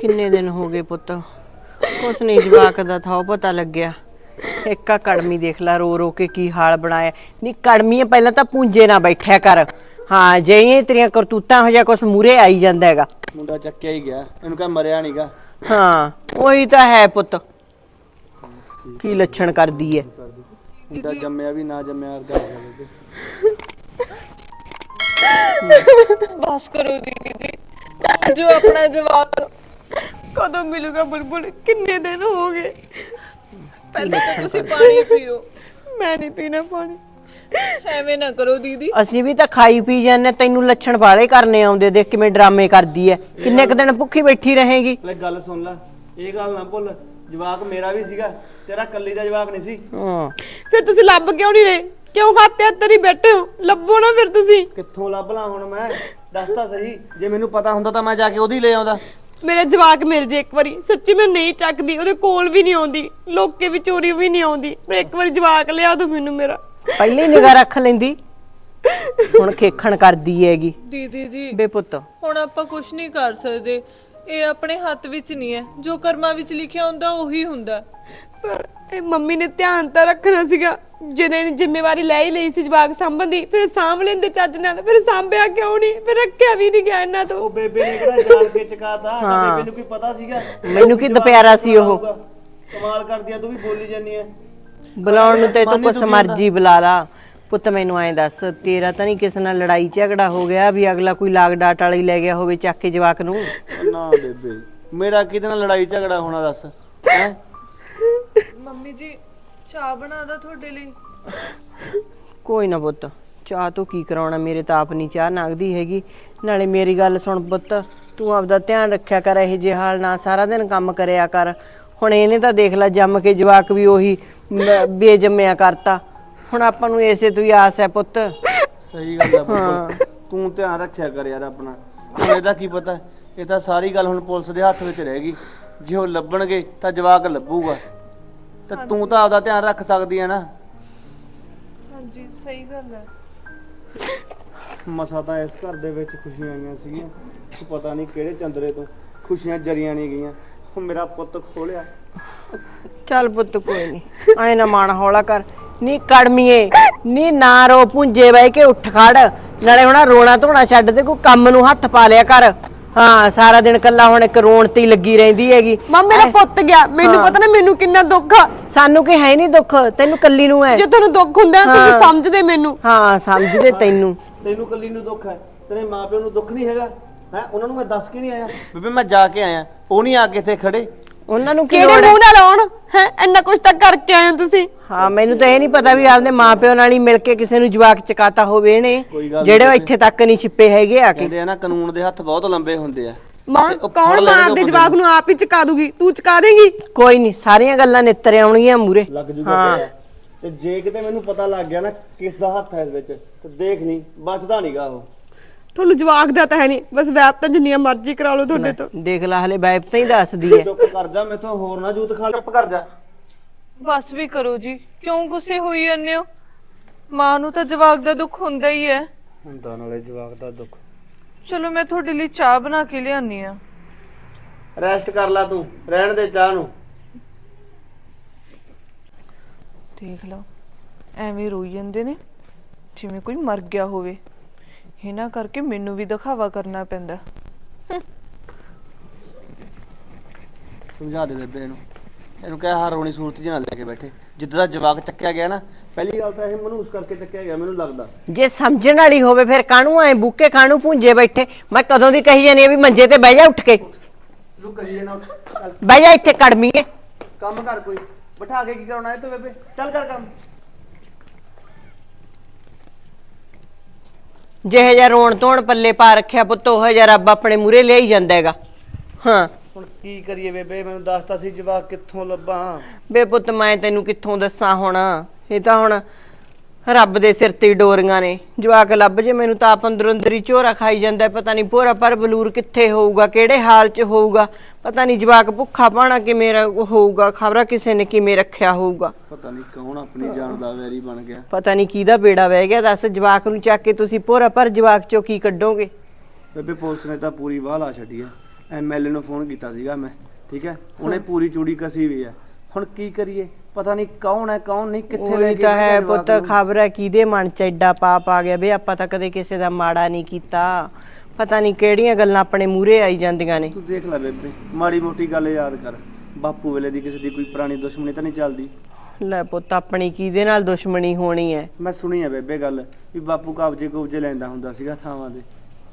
ਕਿੰਨੇ ਦਿਨ ਹੋ ਗਏ ਪੁੱਤ? ਕੁਛ ਨਹੀਂ ਜਵਾਕ ਦਾ ਥਾਉ ਪਤਾ ਲੱਗਿਆ। ਇੱਕਾ ਕੜਮੀ ਦੇਖ ਲੈ ਰੋ ਰੋ ਕੇ ਕੀ ਹਾਲ ਬਣਾਇਆ। ਨਹੀਂ ਕੜਮੀ ਪਹਿਲਾਂ ਤਾਂ ਪੁੰਜੇ ਨਾ ਬੈਠਿਆ ਕਰ। ਹਾਂ ਜੇ ਇਹ ਤੇਰੀਆਂ ਕਰਤੂਤਾਂ ਹੋ ਜਾ ਕੁਛ ਮੂਰੇ ਆਈ ਜਾਂਦਾ ਹੈਗਾ। ਮੁੰਡਾ ਚੱਕਿਆ ਹੀ ਗਿਆ ਇਹਨੂੰ ਕਹ ਮਰਿਆ ਨਹੀਂਗਾ ਹਾਂ ਉਹੀ ਤਾਂ ਹੈ ਪੁੱਤ। ਕੀ ਲੱਛਣ ਕਰਦੀ ਹੈ ਮੁੰਡਾ ਜੰਮਿਆ ਵੀ ਨਾ ਜੰਮਿਆ ਵਰਗਾ ਹੋ। ਬੇਬੇ ਬਸ ਕਰੋ ਦੀਦੀ ਜੀ। ਜੋ ਆਪਣਾ ਜਵਾਬ ਕਦੋਂ ਮਿਲੂਗਾ ਬੁਲਬੁਲ? ਕਿੰਨੇ ਦਿਨ ਹੋ ਗਏ? ਪਹਿਲਾਂ ਤਾਂ ਤੁਸੀਂ ਪਾਣੀ ਪੀਓ। ਮੈਂ ਨਹੀਂ ਪੀਣਾ ਪਾਣੀ। ਐਵੇਂ ਨਾ ਕਰੋ ਦੀਦੀ। ਅਸੀਂ ਵੀ ਤਾਂ ਖਾਈ ਪੀ ਜਾਂਦੇ ਤੈਨੂੰ ਲੱਛਣ ਵਾਲੇ ਕਰਨੇ ਆਉਂਦੇ ਦੇਖ ਕਿਵੇਂ ਡਰਾਮੇ ਕਰਦੀ ਐ। ਕਿੰਨੇ ਕੁ ਦਿਨ ਭੁੱਖੀ ਬੈਠੀ ਰਹੇਗੀ? ਲੈ ਗੱਲ ਸੁਣ ਲੈ ਇਹ ਗੱਲ ਨਾ ਭੁੱਲ। ਜਵਾਕ ਮੇਰਾ ਵੀ ਸੀਗਾ ਤੇਰਾ ਕੱਲੀ ਦਾ ਜਵਾਕ ਨਹੀਂ ਸੀ। ਹਾਂ। ਫਿਰ ਤੁਸੀਂ ਲੱਭ ਕਿਉਂ ਨਹੀਂ ਰਹੇ? ਕਿਉਂ ਹੱਥ ਹੱਥ ਹੀ ਬੈਠੇ ਹੋ? ਲੱਭੋ ਨਾ ਫਿਰ ਤੁਸੀਂ। ਕਿੱਥੋਂ ਲੱਭ ਲਾਂ ਹੁਣ ਮੈਂ? ਦੱਸ ਤਾਂ ਸਹੀ ਜੇ ਮੈਨੂੰ ਪਤਾ ਹੁੰਦਾ ਤਾਂ ਮੈਂ ਜਾ ਕੇ ਉਹਦੀ ਲੈ ਆਉਂਦਾ। ਮੇਰੇ ਜਵਾਕ ਮਿਲ ਜੇ ਇੱਕ ਵਾਰੀ। ਸੱਚੀ ਮੈਂ ਨਹੀਂ ਚੱਕਦੀ ਉਹਦੇ ਕੋਲ ਵੀ ਨਹੀਂ ਆਉਂਦੀ ਲੋਕੇ ਵੀ ਚੋਰੀ ਵੀ ਨਹੀਂ ਆਉਂਦੀ। ਪਰ ਇੱਕ ਵਾਰੀ ਜਵਾਕ ਲਿਆ ਦੋ ਮੈਨੂੰ ਮੇਰਾ। ਪਹਿਲੇ ਹੀ ਨਿਗਾਹ ਰੱਖ ਲੈਂਦੀ। ਹੁਣ ਖੇਖਣ ਕਰਦੀ ਹੈਗੀ। ਦੀਦੀ ਜੀ ਬੇ ਪੁੱਤ। ਹੁਣ ਆਪਾਂ ਕੁਝ ਨਹੀਂ ਕਰ ਸਕਦੇ। ਇਹ ਆਪਣੇ ਹੱਥ ਵਿੱਚ ਨਹੀਂ ਹੈ। ਜੋ ਕਰਮਾਂ ਵਿੱਚ ਲਿਖਿਆ ਹੁੰਦਾ ਉਹੀ ਹੁੰਦਾ। ਪਰ ਇਹ ਮੰਮੀ ਨੇ ਧਿਆਨ ਤਾਂ ਰੱਖਣਾ ਸੀਗਾ। ਜਿਹਨੇ ਨੇ ਜ਼ਿੰਮੇਵਾਰੀ ਲੈ ਹੀ ਲਈ ਸੀ ਜਵਾਕ ਦੀ ਫਿਰ ਸਾਂਭ ਲੈਂਦੇ ਚੱਜ ਨਾਲ ਫਿਰ ਸਾਂਭਿਆ ਕਿਉਂ ਨਹੀਂ? ਫਿਰ ਰੱਖਿਆ ਵੀ ਨਹੀਂ ਗਿਆ ਇਹਨਾਂ ਤੋਂ। ਉਹ ਬੇਬੇ ਨੇ ਕਿਹੜਾ ਜਾਣ ਕੇ ਚਕਾਤਾ ਤਾਂ ਬੇਬੇ ਨੂੰ ਕੀ ਪਤਾ ਸੀਗਾ? ਮੈਨੂੰ ਕੀ ਦੁਪਿਆਰਾ ਸੀ ਉਹ? ਕਮਾਲ ਕਰਦੀ ਆ ਤੂੰ ਵੀ ਬੋਲੀ ਜਾਨੀ ਐ ਬੁਲਾਉਣ ਨੂੰ ਤੇ ਤੂੰ ਕੁਛ ਮਰਜ਼ੀ ਬੁਲਾ ਲਾ। ਪੁੱਤ ਮੈਨੂੰ ਐਂ ਦੱਸ ਤੇਰਾ ਤਾਂ ਨਹੀਂ ਕਿਸੇ ਨਾਲ ਲੜਾਈ ਝਗੜਾ ਹੋ ਗਿਆ ਵੀ ਅਗਲਾ ਕੋਈ ਲਾਗ ਡਾਟ ਵਾਲੀ ਲੈ ਗਿਆ ਹੋਵੇ ਚੱਕ ਕੇ ਜਵਾਕ ਨੂੰ? ਨਾ ਬੇਬੇ ਮੇਰਾ ਕਿਹਦੇ ਨਾਲ ਲੜਾਈ ਝਗੜਾ ਹੋਣਾ ਦੱਸ ਹੈ? ਮੰਮੀ ਜੀ ਚਾਹ ਬਣਾਦਾ ਤੁਹਾਡੇ ਲਈ। ਕੋਈ ਨਾ ਪੁੱਤ ਚਾਹ ਤੋਂ ਕੀ ਕਰਾਉਣਾ ਮੇਰੇ ਤਾਂ ਆਪ ਨਹੀਂ ਚਾਹ ਨਗਦੀ ਹੈਗੀ। ਨਾਲੇ ਮੇਰੀ ਗੱਲ ਸੁਣ ਪੁੱਤ ਤੂੰ ਆਪਦਾ ਧਿਆਨ ਰੱਖਿਆ ਕਰ ਇਹ ਜੇ ਹਾਲ ਨਾ ਸਾਰਾ ਦਿਨ ਕੰਮ ਕਰਿਆ ਕਰ। ਹੁਣ ਇਹਨੇ ਤਾਂ ਦੇਖ ਲੈ ਜੰਮ ਕੇ ਜਵਾਕ ਵੀ ਉਹੀ ਮ- ਬੇਜੰਮਿਆ ਕਰਤਾ। ਹੁਣ ਆਪਾਂ ਨੂੰ ਇਸੇ ਤੋਂ ਹੀ ਆਸ ਹੈ ਪੁੱਤ। ਸਹੀ ਗੱਲ ਆ ਬਿਲਕੁਲ। ਤੂੰ ਧਿਆਨ ਰੱਖਿਆ ਕਰ ਯਾਰ ਆਪਣਾ। ਹੁਣ ਇਹਦਾ ਕੀ ਪਤਾ? ਇਹ ਤਾਂ ਸਾਰੀ ਗੱਲ ਹੁਣ ਪੁਲਿਸ ਦੇ ਹੱਥ ਵਿੱਚ ਰਹੇਗੀ ਜੇ ਉਹ ਲੱਭਣਗੇ ਤਾਂ ਜਵਾਕ ਲੱਭੂਗਾ। ਤਾਂ ਤੂੰ ਤਾਂ ਆਪਦਾ ਧਿਆਨ ਰੱਖ ਸਕਦੀ ਹੈ ਨਾ। ਹਾਂਜੀ ਸਹੀ ਗੱਲ ਹੈ। ਮਸਾ ਤਾਂ ਇਸ ਘਰ ਦੇ ਵਿੱਚ ਖੁਸ਼ੀਆਂ ਆਈਆਂ ਸੀਗੀਆਂ। ਤੂੰ ਪਤਾ ਨਹੀਂ ਕਿਹੜੇ ਚੰਦਰੇ ਤੋਂ ਖੁਸ਼ੀਆਂ ਜਰੀਆਂ ਨਹੀਂ ਗਈਆਂ। ਉਹ ਮੇਰਾ ਪੁੱਤ ਖੋਲਿਆ ਚੱਲ ਪੁੱਤ ਕੋਈ ਨਹੀਂ ਐ ਨਾ ਮਾਣ ਹੌਲਾ ਕਰ। ਨੀ ਕੜਮੀਏ ਨੀ ਨਾ ਰੋ ਪੁੰਜੇ ਬਹਿ ਕੇ ਉੱਠ ਖੜ। ਨਾਲੇ ਹੁਣ ਆਹ ਰੋਣਾ ਧੋਣਾ ਛੱਡ ਦੇ ਕੋਈ ਕੰਮ ਨੂੰ ਹੱਥ ਪਾ ਲਿਆ ਕਰ। ਹਾਂ ਸਾਰਾ ਦਿਨ ਕੱਲਾ ਹੁਣ ਇੱਕ ਰੋਣ ਤੇ ਹੀ ਲੱਗੀ ਰਹਿੰਦੀ ਹੈਗੀ। ਮੰਮ ਮੇਰਾ ਪੁੱਤ ਗਿਆ ਮੈਨੂੰ ਪਤਾ ਨਾ ਮੈਨੂੰ ਕਿੰਨਾ ਦੁੱਖ ਆ। ਸਾਨੂੰ ਕੀ ਹੈ ਨਹੀਂ ਦੁੱਖ ਤੈਨੂੰ ਕੱਲੀ ਨੂੰ ਹੈ। ਜੇ ਤੁਹਾਨੂੰ ਦੁੱਖ ਹੁੰਦਾ ਨਾ ਤੁਸੀਂ ਹਾਂ। ਸਮਝਦੇ ਮੈਨੂੰ। ਹਾਂ ਸਮਝਦੇ ਤੈਨੂੰ। ਤੈਨੂੰ ਕੱਲੀ ਨੂੰ ਦੁੱਖ ਹੈ ਤੇਰੇ ਮਾਪਿਆਂ ਨੂੰ ਦੁੱਖ ਨਹੀਂ ਹੈਗਾ। ਹੈ ਉਹਨਾਂ ਨੂੰ ਮੈਂ ਦੱਸ ਕੇ ਨਹੀਂ ਆਇਆ। ਬੇਬੇ ਮੈਂ ਜਾ ਕੇ ਆਇਆ। ਉਹ ਨਹੀਂ ਆ ਕੇ ਇੱਥੇ ਖੜੇ। ਉਹਨਾਂ ਨੂੰ ਕੀ ਕਿਹੜੇ ਲੋੜ ਹੈ? ਮੂੰਹ ਨਾਲ ਆਉਣ? ਹੈ? ਇੰਨਾ ਕੁਝ ਤਾਂ ਕਰਕੇ ਆਏ ਹੋ ਤੁਸੀਂ। ਹਾਂ ਮੈਨੂੰ ਤਾਂ ਇਹ ਨਹੀਂ ਪਤਾ ਵੀ ਆਪਦੇ ਮਾਪਿਓ ਨਾਲ ਹੀ ਮਿਲ ਕੇ ਕਿਸੇ ਨੂੰ ਜਵਾਕ ਚਕਾਤਾ ਹੋਵੇ ਇਹਨੇ। ਕੋਈ ਗੱਲ ਜਿਹੜੇ ਉਹ ਇੱਥੇ ਤੱਕ ਨਹੀਂ ਛਿਪੇ ਹੈਗੇ ਆ ਕੇ। ਕਹਿੰਦੇ ਆ ਨਾ ਕਾਨੂੰਨ ਦੇ ਹੱਥ ਬਹੁਤ ਲੰਬੇ ਹੁੰਦੇ ਆ। ਮਾਂ ਤੇ ਉਹ ਫੜ ਕੌਣ ਲੈਣਗੇ ਮਾਂ ਦੇ ਜਵਾਬ ਨੂੰ। ਆਪ ਹੀ ਚਕਾ ਦੂਗੀ? ਤੂੰ ਚਕਾ ਦੇਂਗੀ? ਕੋਈ ਨਹੀਂ ਸਾਰੀਆਂ ਗੱਲਾਂ ਨਿੱਤਰ ਆਉਣਗੀਆਂ ਮੂਰੇ। ਲੱਗ ਜੂਗਾ ਹਾਂ। ਪਤਾ। ਤੇ ਜੇ ਕਿਤੇ ਮੈਨੂੰ ਪਤਾ ਲੱਗ ਗਿਆ ਨਾ ਕਿਸ ਦਾ ਹੱਥ ਹੈ ਇਸ ਵਿੱਚ ਤੇ ਦੇਖ ਨਹੀਂ ਬਚਦਾ ਨਹੀਂਗਾ ਉਹ। ਤੁਹਾਨੂੰ ਜਵਾਕ ਦਾ ਤਾਂ ਹੈ ਨਹੀਂ। ਬਸ ਵੈਬ ਤਾਂ ਜਿੰਨੀਆਂ ਮਰਜ਼ੀ ਕਰਾ ਲਓ ਤੁਹਾਡੇ ਤੋਂ। ਦੇਖ ਲੈ ਹਲੇ ਬਾਈਪ ਤਾਂ ਹੀ ਦੱਸਦੀ ਹੈ। ਚੁੱਪ ਕਰ ਜਾ ਮੈਥੋਂ ਹੋਰ ਨਾ ਜੂਤ ਖਾ ਚੁੱਪ ਕਰ ਜਾ। ਬਸ ਵੀ ਕਰੋ ਜੀ। ਕਿਉਂ ਗੁੱਸੇ ਹੋਈ ਜਾਂਦੇ ਹੋ? ਮਾਂ ਨੂੰ ਤਾਂ ਜਵਾਕ ਦਾ ਦੁੱਖ ਹੁੰਦਾ ਹੀ ਹੈ। ਹੁੰਦਾ ਨਾਲੇ ਜਵਾਕ ਦਾ ਦੁੱਖ। ਚਲੋ ਮੈਂ ਤੁਹਾਡੇ ਲਈ ਚਾਹ ਬਣਾ ਕੇ ਲਿਆਨੀ ਆ ਰੈਸਟ ਕਰ ਲੈ ਤੂੰ ਰਹਿਣ ਦੇ ਚਾਹ ਨੂੰ। ਦੇਖ ਲਓ ਐਵੇਂ ਰੋਈ ਜਾਂਦੇ ਨੇ ਜਿਵੇਂ ਕੋਈ ਮਰ ਗਿਆ ਹੋਵੇ। ਇਹਨਾਂ ਕਰਕੇ ਮੈਨੂੰ ਵੀ ਦਿਖਾਵਾ ਕਰਨਾ ਪੈਂਦਾ। ਸਮਝਾ ਦੇ ਬੇਬੇ ਇਹਨੂੰ। ਇਹਨੂੰ ਕਹਿ ਹਾਰ ਰੋਣੀ ਸੂਰਤ ਜਿਹੀ ਨਾਲ ਲੈ ਕੇ ਬੈਠੇ। ਜਿੱਦਾਂ ਦਾ ਜਵਾਕ ਚੱਕਿਆ ਗਿਆ ਨਾ ਪਹਿਲੀ ਗੱਲ ਤਾਂ ਇਹ ਮਨੂਸ ਕਰਕੇ ਚੱਕਿਆ ਗਿਆ ਮੈਨੂੰ ਲੱਗਦਾ। ਜੇ ਸਮਝਣ ਵਾਲੀ ਹੋਵੇ ਫਿਰ ਕਾਹਨੂੰ ਐ ਬੁੱਕੇ ਕਾਹਨੂੰ ਪੁੰਜੇ ਬੈਠੇ? ਮੈਂ ਕਦੋਂ ਦੀ ਕਹੀ ਜਾਨੀ ਆ ਵੀ ਮੰਜੇ ਤੇ ਬਹਿ ਜਾ ਉੱਠ ਕੇ? ਕਹੀ ਜੇ ਨਾ ਬਹਿ ਜਾ ਇੱਥੇ ਕੜਮੀਏ ਕੰਮ ਕਰ ਕੋਈ। ਬਿਠਾ ਕੇ ਕੀ ਕਰਾਉਣਾ ਹੈ ਤੂੰ ਬੇਬੇ? ਚੱਲ ਕਰ ਕੰਮ। ਜਿਹੇ ਜਿਹਾ ਰੋਣ ਧੋਣ ਪੱਲੇ ਪਾ ਰੱਖਿਆ ਪੁੱਤ ਉਹ ਜਿਹਾ ਰੱਬ ਆਪਣੇ ਮੂਰੇ ਲਿਆਈ ਜਾਂਦਾ ਹੈਗਾ। ਹਾਂ। ਹੁਣ ਕੀ ਕਰੀਏ ਬੇਬੇ ਮੈਨੂੰ ਦੱਸਤਾ ਸੀ ਜਵਾਕ ਕਿੱਥੋਂ ਲੱਭਾਂ। ਬੇ ਪੁੱਤ ਮੈਂ ਤੈਨੂੰ ਕਿੱਥੋਂ ਦੱਸਾਂ ਹੁਣ? ਇਹ ਤਾਂ ਹੁਣ ਰੱਬ ਦੇ ਸਿਰ ਤੇ ਡੋਰੀਆਂ ਨੇ। ਜਵਾਕ ਲੱਭ ਜੇ ਮੈਨੂੰ ਤਾਂ ਆਪ ਅੰਦਰੋਂ ਅੰਦਰ ਹੀ ਝੋਰਾ ਖਾਈ ਜਾਂਦਾ ਪਤਾ ਨਹੀਂ ਭੋਰਾ ਪਰ ਬਲੂਰ ਕਿੱਥੇ ਹੋਊਗਾ ਕਿਹੜੇ ਹਾਲ 'ਚ ਹੋਊਗਾ। ਪਤਾ ਨਹੀਂ ਜਵਾਕ ਭੁੱਖਾ ਪਾਣਾ ਕਿਵੇਂ ਰ- ਹੋਊਗਾ ਖਬਰਾਂ ਕਿਸੇ ਨੇ ਕਿਵੇਂ ਰੱਖਿਆ ਹੋਊਗਾ। ਪਤਾ ਨਹੀਂ ਕੌਣ ਆਪਣੀ ਜਾਨ ਦਾ ਵੈਰੀ ਬਣ ਗਿਆ। ਪਤਾ ਨਹੀਂ ਕਿਹਦਾ ਬੇੜਾ ਵਹਿ ਗਿਆ ਦੱਸ ਜਵਾਕ ਨੂੰ ਚੱਕ ਕੇ ਤੁਸੀਂ ਭੋਰਾ ਪਰ ਜਵਾਕ ਚੋਂ ਕੀ ਕੱਢੋਗੇ? ਬੇਬੇ ਪੁਲਿਸ ਨੇ ਤਾਂ ਪੂਰੀ ਵਾਹ ਲਾ ਛੱਡੀ ਆ। ਐਮਐਲਏ ਨੂੰ ਫੋਨ ਕੀਤਾ ਸੀਗਾ ਮੈਂ ਠੀਕ ਹੈ? ਉਹਨੇ ਪੂਰੀ ਚੂੜੀ ਕਸੀ ਵੀ ਹੈ ਹੁਣ ਕੀ ਕਰੀਏ? ਪਤਾ ਨਹੀਂ ਕੌਣ ਹੈ ਕੌਣ ਨਹੀਂ ਕਿੱਥੇ ਲੈ ਉਹੀ ਕੇ ਤਾਂ ਬਹਿ ਹੈ ਪੁੱਤ ਜਵਾਕ ਨੂੰ। ਖਬਰ ਹੈ ਕਿਹਦੇ ਮਨ ਚ ਐਡਾ ਪਾਪ ਆ ਗਿਆ ਵੇ ਆਪਾਂ ਤਾਂ ਕਦੇ ਕਿਸੇ ਦਾ ਮਾੜਾ ਨਹੀਂ ਕੀਤਾ। ਪਤਾ ਨਹੀਂ ਕਿਹੜੀਆਂ ਗੱਲਾਂ ਆਪਣੇ ਮੂਹਰੇ ਆਈ ਜਾਂਦੀਆਂ ਨੇ। ਤੂੰ ਦੇਖ ਲੈ ਬੇਬੇ ਮਾੜੀ ਮੋਟੀ ਗੱਲ ਯਾਦ ਕਰ। ਬਾਪੂ ਵੇਲੇ ਦੀ ਕਿਸੇ ਦੀ ਕੋਈ ਪੁਰਾਣੀ ਦੁਸ਼ਮਣੀ ਤਾਂ ਨਹੀਂ ਚੱਲਦੀ। ਲੈ ਪੁੱਤ ਆਪਣੀ ਕਿਹਦੇ ਨਾਲ ਦੁਸ਼ਮਣੀ ਹੋਣੀ ਹੈ? ਮੈਂ ਸੁਣੀ ਹੈ ਬੇਬੇ ਗੱਲ ਵੀ ਬਾਪੂ ਕਬਜੇ ਕੁਬਜੇ ਲੈਂਦਾ ਹੁੰਦਾ ਸੀਗਾ ਥਾਵਾਂ ਦੇ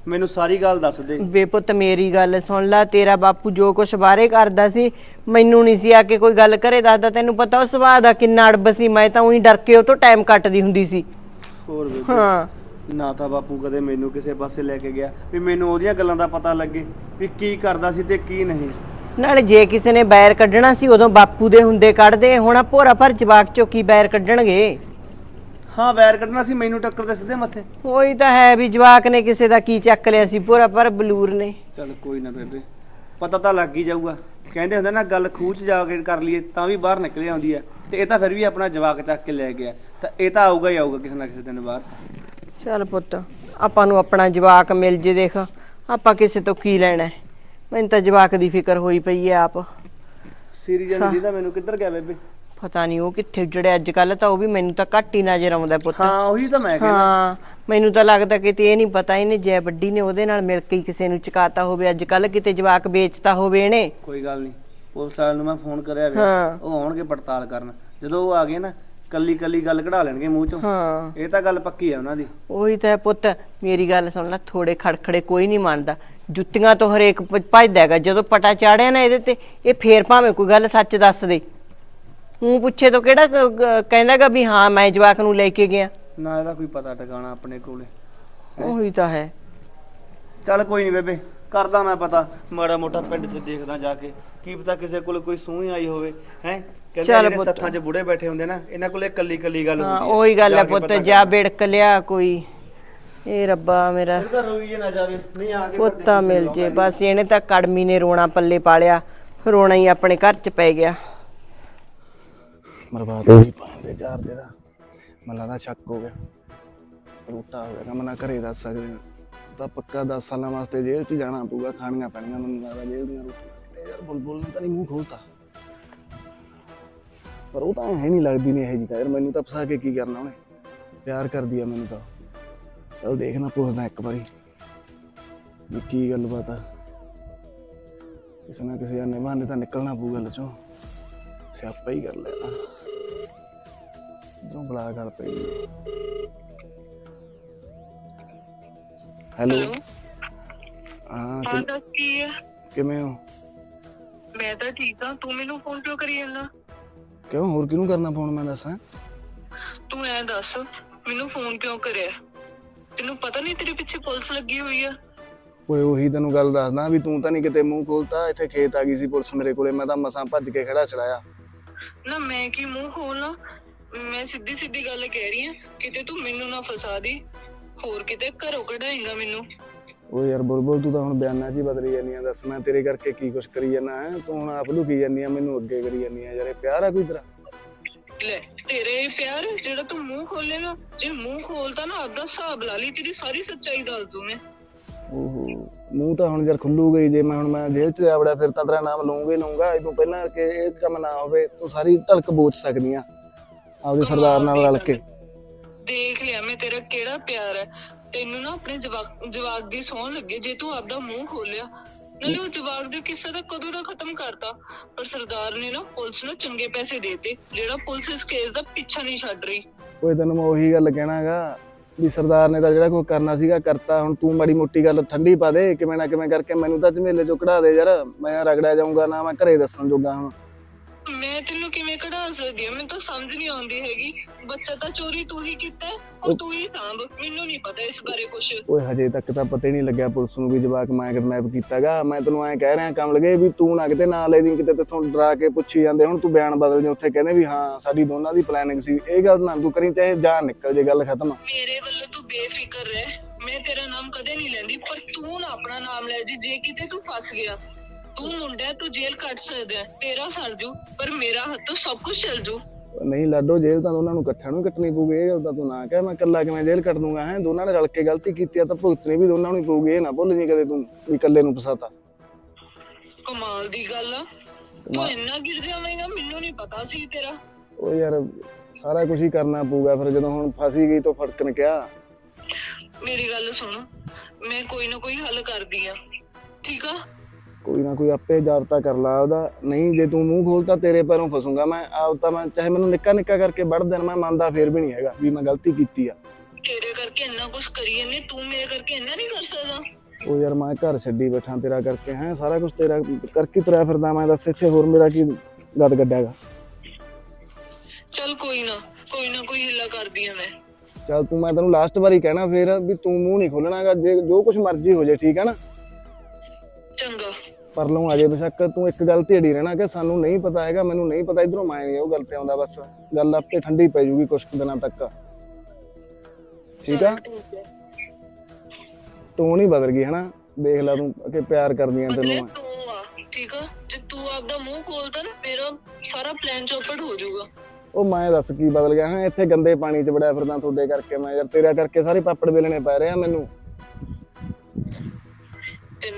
ਮੈਨੂੰ ਸਾਰੀ ਗੱਲ ਦੱਸ ਦੇ। ਵੇ ਪੁੱਤ ਮੇਰੀ ਗੱਲ ਸੁਣ ਲੈ ਤੇਰਾ ਬਾਪੂ ਜੋ ਕੁਛ ਬਾਹਰੇ ਕਰਦਾ ਸੀ ਮੈਨੂੰ ਨਹੀਂ ਸੀ ਆ ਕੇ ਕੋਈ ਗੱਲ ਕਰੇ ਦੱਸਦਾ। ਤੈਨੂੰ ਪਤਾ ਉਹ ਸੁਭਾਅ ਦਾ ਕਿੰਨਾ ਅੜਬ ਸੀ ਮੈਂ ਤਾਂ ਉਹੀ ਡਰ ਕੇ ਉਹ ਤੋਂ ਟਾਈਮ ਕੱਟਦੀ ਹੁੰਦੀ ਸੀ। ਹੋਰ ਬੇਬੇ ਹਾਂ। ਨਾ ਤਾਂ ਬਾਪੂ ਕਦੇ ਮੈਨੂੰ ਕਿਸੇ ਪਾਸੇ ਲੈ ਕੇ ਗਿਆ ਵੀ ਮੈਨੂੰ ਉਹਦੀਆਂ ਗੱਲਾਂ ਦਾ ਪਤਾ ਲੱਗੇ ਵੀ ਕੀ ਕਰਦਾ ਸੀ ਤੇ ਕੀ ਨਹੀਂ। ਨਾਲੇ ਜੇ ਕਿਸੇ ਨੇ ਬੈਰ ਕੱਢਣਾ ਸੀ ਉਦੋਂ ਬਾਪੂ ਦੇ ਹੁੰਦੇ ਕੱਢਦੇ ਹੁਣ ਆ ਭੋਰਾ ਭਰ ਜਵਾਕ ਚੋਂ ਕੀ ਬੈਰ ਕੱਢਣਗੇ? ਹਾਂ ਵੈਰ ਕੱਢਣਾ ਸੀ ਮੈਨੂੰ ਟੱਕਰ ਦੇ ਸਿੱਧੇ ਮੱਥੇ। ਉਹੀ ਤਾਂ ਹੈ ਵੀ ਜਵਾਕ ਨੇ ਕਿਸੇ ਦਾ ਕੀ ਚੱਕ ਲਿਆ ਸੀ ਭੋਰਾ ਭਰ ਬਲੂਰ ਨੇ। ਚੱਲ ਕੋਈ ਨਾ ਬੇਬੇ। ਪਤਾ ਤਾਂ ਲੱਗ ਹੀ ਜਾਊਗਾ। ਕਹਿੰਦੇ ਹੁੰਦੇ ਨਾ ਗੱਲ ਖੂਹ 'ਚ ਜਾ ਕੇ ਕਰ ਲਈਏ ਤਾਂ ਵੀ ਬਾਹਰ ਨਿਕਲ ਆਉਂਦੀ ਆ। ਤੇ ਇਹ ਤਾਂ ਫਿਰ ਵੀ ਆਪਣਾ ਜਵਾਕ ਚੱਕ ਕੇ ਲੈ ਗਿਆ। ਤਾਂ ਇਹ ਤਾਂ ਆਊਗਾ ਹੀ ਆਊਗਾ ਕਿਸੇ ਨਾ ਕਿਸੇ ਦਿਨ ਬਾਹਰ। ਚੱਲ ਪੁੱਤ ਆਪਾਂ ਨੂੰ ਆਪਣਾ ਜਵਾਕ ਮਿਲ ਜੇ ਦੇਖ ਆਪਾਂ ਕਿਸੇ ਤੋਂ ਕੀ ਲੈਣਾ ਹੈ? ਮੈਨੂੰ ਤਾਂ ਜਵਾਕ ਦੀ ਫਿਕਰ ਹੋਈ ਪਈ ਹੈ ਆਪ। ਸੀਰੀ ਜਾਂਦੀ ਦਾ ਮੈਨੂੰ ਕਿੱਧਰ ਗਿਆ ਬੇਬੇ? ਪਤਾ ਨਹੀਂ ਉਹ ਕਿੱਥੇ ਉਜੜਿਆ। ਅੱਜ ਕੱਲ ਤਾਂ ਉਹ ਵੀ ਮੈਨੂੰ ਤਾਂ ਘੱਟ ਹੀ ਨਜ਼ਰ ਆਉਂਦਾ ਪੁੱਤ। ਹਾਂ ਉਹੀ ਤਾਂ ਮੈਂ ਕਹਿੰਦਾ। ਹਾਂ ਮੈਨੂੰ ਤਾਂ ਲੱਗਦਾ ਕਿ ਤੇ ਇਹ ਨਹੀਂ ਪਤਾ ਇਹਨੇ ਜੈ ਵੱਡੀ ਨੇ ਉਹਦੇ ਨਾਲ ਮਿਲ ਕੇ ਹੀ ਕਿਸੇ ਨੂੰ ਚਕਾਤਾ ਹੋਵੇ। ਅੱਜ ਕੱਲ ਕਿਤੇ ਜਵਾਕ ਵੇਚਤਾ ਹੋਵੇ ਇਹਨੇ। ਕੋਈ ਗੱਲ ਨਹੀਂ ਪੁਲਿਸ ਵਾਲਿਆਂ ਨੂੰ ਮੈਂ ਫੋਨ ਕਰਿਆ ਵੇ। ਹਾਂ। ਉਹ ਆਉਣਗੇ ਪੜਤਾਲ ਕਰਨ। ਜਦੋਂ ਉਹ ਆ ਗਏ ਨਾ ਕੱਲੀ ਕੱਲੀ ਗੱਲ ਕਢਾ ਲੈਣਗੇ ਮੂੰਹ ਚੋਂ। ਹਾਂ। ਇਹ ਤਾਂ ਗੱਲ ਪੱਕੀ ਆ ਉਹਨਾਂ ਦੀ। ਉਹੀ ਤਾਂ ਹੈ ਪੁੱਤ ਮੇਰੀ ਗੱਲ ਸੁਣ ਲੈ ਥੋੜੇ ਖੜਖੜੇ ਕੋਈ ਨਹੀਂ ਮੰਨਦਾ। ਜੁੱਤੀਆਂ ਤੋਂ ਹਰੇਕ ਭ- ਭੱਜਦਾ ਹੈਗਾ। ਜਦੋਂ ਪਟਾ ਚਾੜਿਆ ਨਾ ਇਹਦੇ ਤੇ ਇਹ ਫੇਰ ਭਾਵੇਂ ਕੋਈ ਗੱਲ ਸੱਚ ਦੱਸ ਦੇ। ਹੂੰ ਪੁੱਛੇ ਤੋਂ ਕਿਹੜਾ ਕ- ਕ- ਕਹਿੰਦਾਗਾ ਵੀ ਹਾਂ ਮੈਂ ਜਵਾਕ ਨੂੰ ਲੈ ਕੇ ਗਿਆ। ਨਾ ਇਹਦਾ ਕੋਈ ਪਤਾ ਟਿਕਾਣਾ ਆਪਣੇ ਕੋਲੇ। ਉਹੀ ਤਾਂ ਹੈ। ਚੱਲ ਕੋਈ ਨਹੀਂ ਬੇਬੇ ਕਰਦਾ ਮੈਂ ਪਤਾ। ਮਾੜਾ ਮੋਟਾ ਪਿੰਡ 'ਚ ਦੇਖਦਾ ਜਾ ਕੇ ਕੀ ਪਤਾ ਕਿਸੇ ਕੋਲ ਕੋਈ ਸੂਹ ਹੀ ਆਈ ਹੋਵੇ। ਹੈ? ਕਹਿੰਦੇ ਚੱਲ ਜਿਹੜੇ ਪੁੱਤ। ਸੱਥਾਂ 'ਚ ਬੁੜੇ ਬੈਠੇ ਹੁੰਦੇ ਨਾ ਇਹਨਾਂ ਕੋਲੇ ਕੱਲੀ ਕੱਲੀ ਗੱਲ ਹਾਂ ਹੁੰਦੀ। ਉਹੀ ਗੱਲ ਜਾ ਹੈ ਕੇ ਪੁੱਤ ਪਤਾ ਜਾ ਕਰ। ਬਿੜਕ ਲਿਆ ਕੋਈ। ਇਹ ਰੱਬਾ ਮੇਰਾ। ਫਿਰ ਤਾਂ ਰੋਈ ਜੇ ਨਾ ਜਾਵੇ ਨਹੀਂ ਆ ਕੇ ਪੁੱਤਾ ਮਿਲ ਜੇ ਬਸ ਇਹਨੇ ਤਾਂ ਕੜਮੀ ਨੇ ਰੋਣਾ ਪੱਲੇ ਪਾਲਿਆ ਰੋਣਾ ਹੀ ਆਪਣੇ ਘਰ ਚ ਪੈ ਗਿਆ। ਬਰਬਾਦ ਹੋ ਗਈ ਪਾਉਂਦੇ ਚਾਰ ਦੇ ਦਾ। ਮੈਨੂੰ ਲੱਗਦਾ ਸ਼ੱਕ ਹੋ ਗਿਆ। ਰੂਟਾ ਹੋ ਗਿਆ। ਕੰਮ ਨਾ ਘਰੇ ਦੱਸ ਸਕਦੇ। ਹਾਂ ਤਾਂ ਪੱਕਾ 10 ਸਾਲਾਂ ਵਾਸਤੇ ਜੇਲ੍ਹ 'ਚ ਜਾਣਾ ਪਊਗਾ, ਖਾਣੀਆਂ ਪੈਣੀਆਂ ਮੈਨੂੰ ਲੱਗਦਾ ਜੇਲ੍ਹ ਦੀਆਂ ਰੋਟੀਆਂ। ਯਾਰ ਬੁਲਬੁਲ ਨੇ ਤਾਂ ਨਹੀਂ ਮੂੰਹ ਖੋਲਤਾ ਪਰ ਉਹ ਤਾਂ ਹੈ ਨਹੀਂ ਲੱਗਦੀ ਨਹੀਂ ਇਹ ਜੀ ਤਾਂ। ਯਾਰ ਮੈਨੂੰ ਤਾਂ ਫਸਾ ਕੇ ਕੀ ਕਰਨਾ ਉਹਨੇ? ਪਿਆਰ ਕਰਦੀ ਆ ਮੈਨੂੰ ਤਾਂ। ਚਲ ਦੇਖਣਾ ਪੁੱਛਦਾ ਇੱਕ ਵਾਰੀ ਵੀ ਕੀ ਗੱਲਬਾਤ ਆ। ਕਿਸੇ ਨਾ ਕਿਸੇ ਨੇ ਬਹਾਨੇ ਤਾਂ ਨਿਕਲਣਾ ਪਊ ਗੱਲ ਚੋਂ। ਸਿਆਪਾ ਹੀ ਕਰ ਲੈਣਾ। ਇਧਰੋਂ ਬਲਾ ਗੱਲ ਪਈ? ਹੈਲੋ ਹਾਂ ਹਾਂ ਕਿ- ਕਿਵੇਂ ਹੋ? ਮੈਂ ਤਾਂ ਠੀਕ ਹਾਂ ਤੂੰ ਮੈਨੂੰ ਫੋਨ ਕਿਉਂ ਕਰੀ ਜਾਂਦਾ? ਕਿਉਂ ਹੋਰ ਕਿਹਨੂੰ ਕਰਨਾ ਫੋਨ ਮੈਂ ਦੱਸਾਂ? ਤੂੰ ਐ ਦੱਸ ਮੈਨੂੰ ਫੋਨ ਕਿਉਂ ਕਰਿਆ? ਤੈਨੂੰ ਪਤਾ ਨਹੀਂ ਤੇਰੇ ਪਿੱਛੇ ਪੁਲਿਸ ਲੱਗੀ ਹੋਈ ਆ? ਓਏ ਉਹੀ ਤੈਨੂੰ ਗੱਲ ਦੱਸਦਾ ਵੀ ਤੂੰ ਤਾਂ ਨਹੀਂ ਕਿਤੇ ਮੂੰਹ ਖੋਲਤਾ ਇੱਥੇ ਖੇਤ ਆ ਗਈ ਸੀ ਪੁਲਿਸ ਮੇਰੇ ਕੋਲੇ ਮੈਂ ਤਾਂ ਮਸਾਂ ਭੱਜ ਕੇ ਖੜਾ ਛੜਾਇਆ। ਨਾ ਮੈਂ ਕੀ ਮੂੰਹ ਖੋਲਣਾ? ਮੈਂ ਸਿੱਧੀ ਸਿੱਧੀ ਗੱਲ ਕਹਿ ਰਹੀ ਆ ਕਿਤੇ ਤੂੰ ਮੈਨੂੰ ਨਾ ਫਸਾ ਦੀ ਹੋਰ ਕਿਤੇ ਘਰੋਂ ਕਢਾਏਗਾ ਮੈਨੂੰ। ਓਏ ਯਾਰ ਬੁਲਬੁਲ ਤੂੰ ਤਾਂ ਹੁਣ ਬਿਆਨਾਂ 'ਚ ਹੀ ਬਦਲੀ ਜਾਂਦੀ ਆ ਦੱਸ ਮੈਂ ਤੇਰੇ ਕਰਕੇ ਕੀ ਕੁਛ ਕਰੀ ਜਾਂਦਾ ਹੈ? ਤੂੰ ਹੁਣ ਆਪ ਲੁਕੀ ਜਾਂਦੀ ਆ ਮੈਨੂੰ ਅੱਗੇ ਕਰੀ ਜਾਂਦੀ ਆ ਯਾਰ ਇਹ ਪਿਆਰ ਆ ਕੋਈ ਤੇਰਾ? ਲੈ ਤੇਰੇ ਪਿਆਰ ਜਿਹੜਾ ਤੂੰ ਮੂੰਹ ਖੋਲੇਗਾ ਜੇ ਮੂੰਹ ਖੋਲਦਾ ਨਾ ਆਪਦਾ ਹਿਸਾਬ ਲਾ ਲਈ ਤੇਰੀ ਸਾਰੀ ਸੱਚਾਈ ਦੱਸ ਦੂੰ ਮੈਂ ਓਹੋ ਮੂੰਹ ਤਾਂ ਹੁਣ ਯਾਰ ਖੁੱਲੂ ਗਈ ਜੇ ਮੈਂ ਹੁਣ ਮੈਂ ਜੇਲ੍ਹ 'ਚ ਜਾ ਵੜਿਆ ਫਿਰ ਤਾਂ ਤੇਰਾ ਨਾਮ ਲਊਂਗਾ ਹੀ ਲਊਂਗਾ ਇਹ ਤੋਂ ਪਹਿਲਾਂ ਕਿ ਇਹ ਕੰਮ ਨਾ ਹੋਵੇ ਤੂੰ ਸਾਰੀ ਢਲਕ ਬੋਚ ਸਕਦੀ ਆ। ਆਪਦੇ ਸਰਦਾਰ ਨਾਲ ਰਲ ਕੇ। ਦੇਖ ਲਿਆ ਮੈਂ ਤੇਰਾ ਕਿਹੜਾ ਪਿਆਰ ਹੈ। ਤੈਨੂੰ ਨਾ ਆਪਣੇ ਜਵਾਕ ਜਵਾਕ ਦੀ ਸੌਣ ਲੱਗੇ ਜੇ ਤੂੰ ਆਪਦਾ ਮੂੰਹ ਖੋਲਿਆ ਨਾਲੇ ਉਹ ਜਵਾਕ ਦੇ ਕਿੱਸਾ ਦਾ ਕਦੋਂ ਦਾ ਖਤਮ ਕਰਤਾ। ਪਰ ਸਰਦਾਰ ਨੇ ਨਾ ਪੁਲਿਸ ਨੂੰ ਚੰਗੇ ਪੈਸੇ ਦੇਤੇ ਜਿਹੜਾ ਪੁਲਿਸ ਇਸ ਕੇਸ ਦਾ ਪਿੱਛਾ ਨਹੀਂ ਛੱਡ ਰਹੀ। ਓਏ ਤੈਨੂੰ ਮੈਂ ਉਹੀ ਗੱਲ ਕਹਿਣਾਗਾ ਵੀ ਸਰਦਾਰ ਨੇ ਤਾਂ ਜਿਹੜਾ ਕੋਈ ਕਰਨਾ ਸੀਗਾ ਕਰਤਾ। ਹੁਣ ਤੂੰ ਮਾੜੀ ਮੋਟੀ ਗੱਲ ਠੰਡੀ ਪਾ ਦੇ ਕਿਵੇਂ ਨਾ ਕਿਵੇਂ ਕਰਕੇ ਮੈਨੂੰ ਤਾਂ ਝਮੇਲੇ ਚੋਂ ਕਢਾ ਦੇ ਯਾਰ। ਮੈਂ ਰਗੜਿਆ ਜਾਊਂਗਾ ਨਾ ਮੈਂ ਘਰੇ ਦੱਸਣ ਜੋਗਾ ਹੁਣ ਮੈਂ ਤੈਨੂੰ ਕਿਵੇਂ ਕਢਾ ਸਕਦੀ ਹਾਂ? ਮੈਨੂੰ ਤਾਂ ਸਮਝ ਨਹੀਂ ਆਉਂਦੀ ਹੈਗੀ। ਬੱਚਾ ਤਾਂ ਚੋਰੀ ਤੂੰ ਹੀ ਕੀਤਾ ਹੈ, ਉਹ ਤੂੰ ਹੀ ਸਾਂਭ। ਮੈਨੂੰ ਨਹੀਂ ਪਤਾ ਇਸ ਬਾਰੇ ਕੁਝ ਓਏ ਹਜੇ ਤੱਕ ਤਾਂ ਪਤਾ ਹੀ ਨਹੀਂ ਲੱਗਿਆ ਪੁਲਿਸ ਨੂੰ ਵੀ ਜਵਾਕ ਮੈਂ ਕਿਡਨੈਪ ਕੀਤਾਗਾ। ਮੈਂ ਤੈਨੂੰ ਐਂ ਕਹਿ ਰਿਹਾ ਕੰਮ ਲਗੇ ਵੀ ਤੂੰ ਨਾ ਕਿਤੇ ਨਾ ਲੈ ਦੀ ਕਿਤੇ ਤੈਥੋਂ ਡਰਾ ਕੇ ਪੁੱਛੀ ਜਾਂਦੇ ਹੁਣ ਤੂੰ ਬਿਆਨ ਬਦਲ ਜੇ ਉੱਥੇ ਕਹਿੰਦੇ ਵੀ ਹਾਂ ਸਾਡੀ ਦੋਨਾਂ ਦੀ ਪਲੈਨਿੰਗ ਸੀ। ਇਹ ਗੱਲ ਨਾ ਤੂੰ ਕਰੀ ਚਾਹੇ ਜਾਨ ਨਿਕਲ ਜੇ ਗੱਲ ਖਤਮ। ਮੇਰੇ ਵੱਲੋਂ ਤੂੰ ਬੇਫਿਕਰ ਰਹਿ। ਮੈਂ ਤੇਰਾ ਨਾਮ ਕਦੇ ਨਹੀਂ ਲੈਂਦੀ ਪਰ ਤੂੰ ਨਾ ਆਪਣਾ ਨਾਮ ਲੈ ਜੀ ਜੇ ਕਿਤੇ ਤੂੰ ਫਸ ਗਿਆ। ਤੂੰ ਮੁੰਡਾ ਤੂੰ ਜੇਲ੍ਹ ਕੱਟ ਸਕਦਾ ਹੈ, ਤੇਰਾ ਸਰ ਜੂ ਪਰ ਮੇਰਾ ਹੱਥੋਂ ਸਭ ਕੁਝ ਚੱਲ ਜੂ। ਨਹੀਂ ਲਾਡੋ ਜੇਲ੍ਹ ਤਾਂ ਦੋਨਾਂ ਨੂੰ ਇਕੱਠਿਆਂ ਨੂੰ ਕੱਟਣੀ ਪਊਗੀ ਇਹ ਗੱਲ ਤਾਂ ਤੂੰ ਨਾ ਕਹਿ ਮੈਂ ਇਕੱਲਾ ਕਿਵੇਂ ਜੇਲ੍ਹ ਕੱਟ ਦੂੰਗਾ ਹੈ? ਦੋਨਾਂ ਨੇ ਰਲ ਕੇ ਗਲਤੀ ਕੀਤੀ ਆ ਤਾਂ ਭੁਗਤਣੀ ਵੀ ਦੋਨਾਂ ਨੂੰ ਹੀ ਪਊਗੀ ਇਹ ਨਾ ਭੁੱਲ ਜੀ ਕਦੇ ਤੂੰ ਵੀ ਇਕੱਲੇ ਨੂੰ ਫਸਾਤਾ। ਕਮਾਲ ਦੀ ਗੱਲ ਆ। ਤੂੰ ਇੰਨਾ ਗਿਰ ਜਾਵੇਂਗਾ ਮੈਨੂੰ ਨਹੀਂ ਪਤਾ ਸੀ ਤੇਰਾ। ਉਹ ਯਾਰ ਸਾਰਾ ਕੁਝ ਹੀ ਕਰਨਾ ਪਊਗਾ ਫਿਰ ਜਦੋਂ ਹੁਣ ਫਸੀ ਗਈ ਤਾਂ ਫੜਕਣ ਕਿਆ? ਮੇਰੀ ਗੱਲ ਸੁਣ ਮੈਂ ਕੋਈ ਨਾ ਕੋਈ ਹੱਲ ਕਰਦੀ ਆ ਠੀਕ ਆ? ਕੋਈ ਨਾ ਕੋਈ ਆਪੇ ਜਾਬਤਾ ਕਰ ਲਾ ਉਹਦਾ। ਨਹੀਂ ਜੇ ਤੂੰ ਮੂੰਹ ਖੋਲਤਾ ਤੇਰੇ ਪੈਰੋਂ ਫਸੂੰਗਾ। ਮੈਂ ਆਪ ਤਾਂ ਮੈਂ ਚਾਹੇ ਮੈਨੂੰ ਨਿੱਕਾ ਨਿੱਕਾ ਕਰਕੇ ਵੜ ਦੇਣ ਮੈਂ ਮੰਨਦਾ ਫੇਰ ਵੀ ਨਹੀਂ ਹੈਗਾ ਵੀ ਮੈਂ ਗਲਤੀ ਕੀਤੀ ਆ। ਤੇਰੇ ਕਰਕੇ ਇੰਨਾ ਕੁਝ ਕਰੀ ਜਾਂਦੇ ਤੂੰ ਮੇਰੇ ਕਰਕੇ ਇੰਨਾ ਨਹੀਂ ਕਰ ਸਕਦਾ। ਉਹ ਯਾਰ ਮੈਂ ਘਰ ਛੱਡੀ ਬੈਠਾ ਤੇਰਾ ਕਰਕੇ ਹੈ ਸਾਰਾ ਕੁਝ ਤੇਰਾ ਕਰਕੇ ਤੁਰਿਆ ਫਿਰਦਾ ਮੈਂ ਦੱਸ ਇੱਥੇ ਹੋਰ ਮੇਰਾ ਕੀ ਗਦ ਗੱਡਾਗਾ ਚੱਲ ਕੋਈ ਨਾ ਕੋਈ ਨਾ ਕੋਈ ਹਿੱਲਾ ਕਰਦੀ ਆ ਮੈਂ। ਚੱਲ ਤੂੰ ਮੈਂ ਤੈਨੂੰ ਲਾਸਟ ਵਾਰੀ ਕਹਿਣਾ ਫੇਰ ਵੀ ਤੂੰ ਮੂੰਹ ਨਹੀਂ ਖੋਲਣਾਗਾ ਜੇ ਜੋ ਕੁਝ ਮਰਜ਼ੀ ਹੋ ਜੇ ਠੀਕ ਹੈ ਨਾ? ਪਰ ਲਊ ਅਜੇ ਬੇਸ਼ੱਕ ਤੂੰ ਇੱਕ ਗੱਲ ਢੇੜੀ ਰਹਿਣਾ ਕਿ ਸਾਨੂੰ ਨਹੀਂ ਪਤਾ ਹੈਗਾ ਮੈਨੂੰ ਨਹੀਂ ਪਤਾ ਇਧਰੋਂ ਮੈਂ ਨਹੀਂ ਉਹ ਗੱਲ ਤੇ ਆਉਂਦਾ ਬਸ ਗੱਲ ਆਪੇ ਠੰਡੀ ਪੈ ਜੂਗੀ ਕੁਝ ਦਿਨਾਂ ਤੱਕ। ਠੀਕ ਆ? ਤੂੰ ਨਹੀਂ ਬਦਲ ਗਈ ਹਨਾ? ਦੇਖ ਲੈ ਤੂੰ ਕਿ ਪਿਆਰ ਕਰਦੀਆਂ ਤੈਨੂੰ ਮੈਂ। ਤੂੰ ਆ ਠੀਕ ਆ? ਜੇ ਤੂੰ ਆਪਦਾ ਮੂੰਹ ਖੋਲਦਾ ਨਾ ਮੇਰਾ ਸਾਰਾ ਪਲਾਨ ਚੌਪਟ ਹੋ ਜਾਊਗਾ। ਉਹ ਮੈਂ ਦੱਸ ਕੀ ਬਦਲ ਗਿਆ ਹਾਂ? ਇੱਥੇ ਗੰਦੇ ਪਾਣੀ 'ਚ ਬੜਿਆ ਫਿਰਦਾ ਤੁਹਾਡੇ ਕਰਕੇ ਮੈਂ ਯਾਰ ਤੇਰਾ ਕਰਕੇ ਸਾਰੇ ਪਾਪੜ ਵੇਲਣੇ ਪੈ ਰਹੇ ਆ ਮੈਨੂੰ।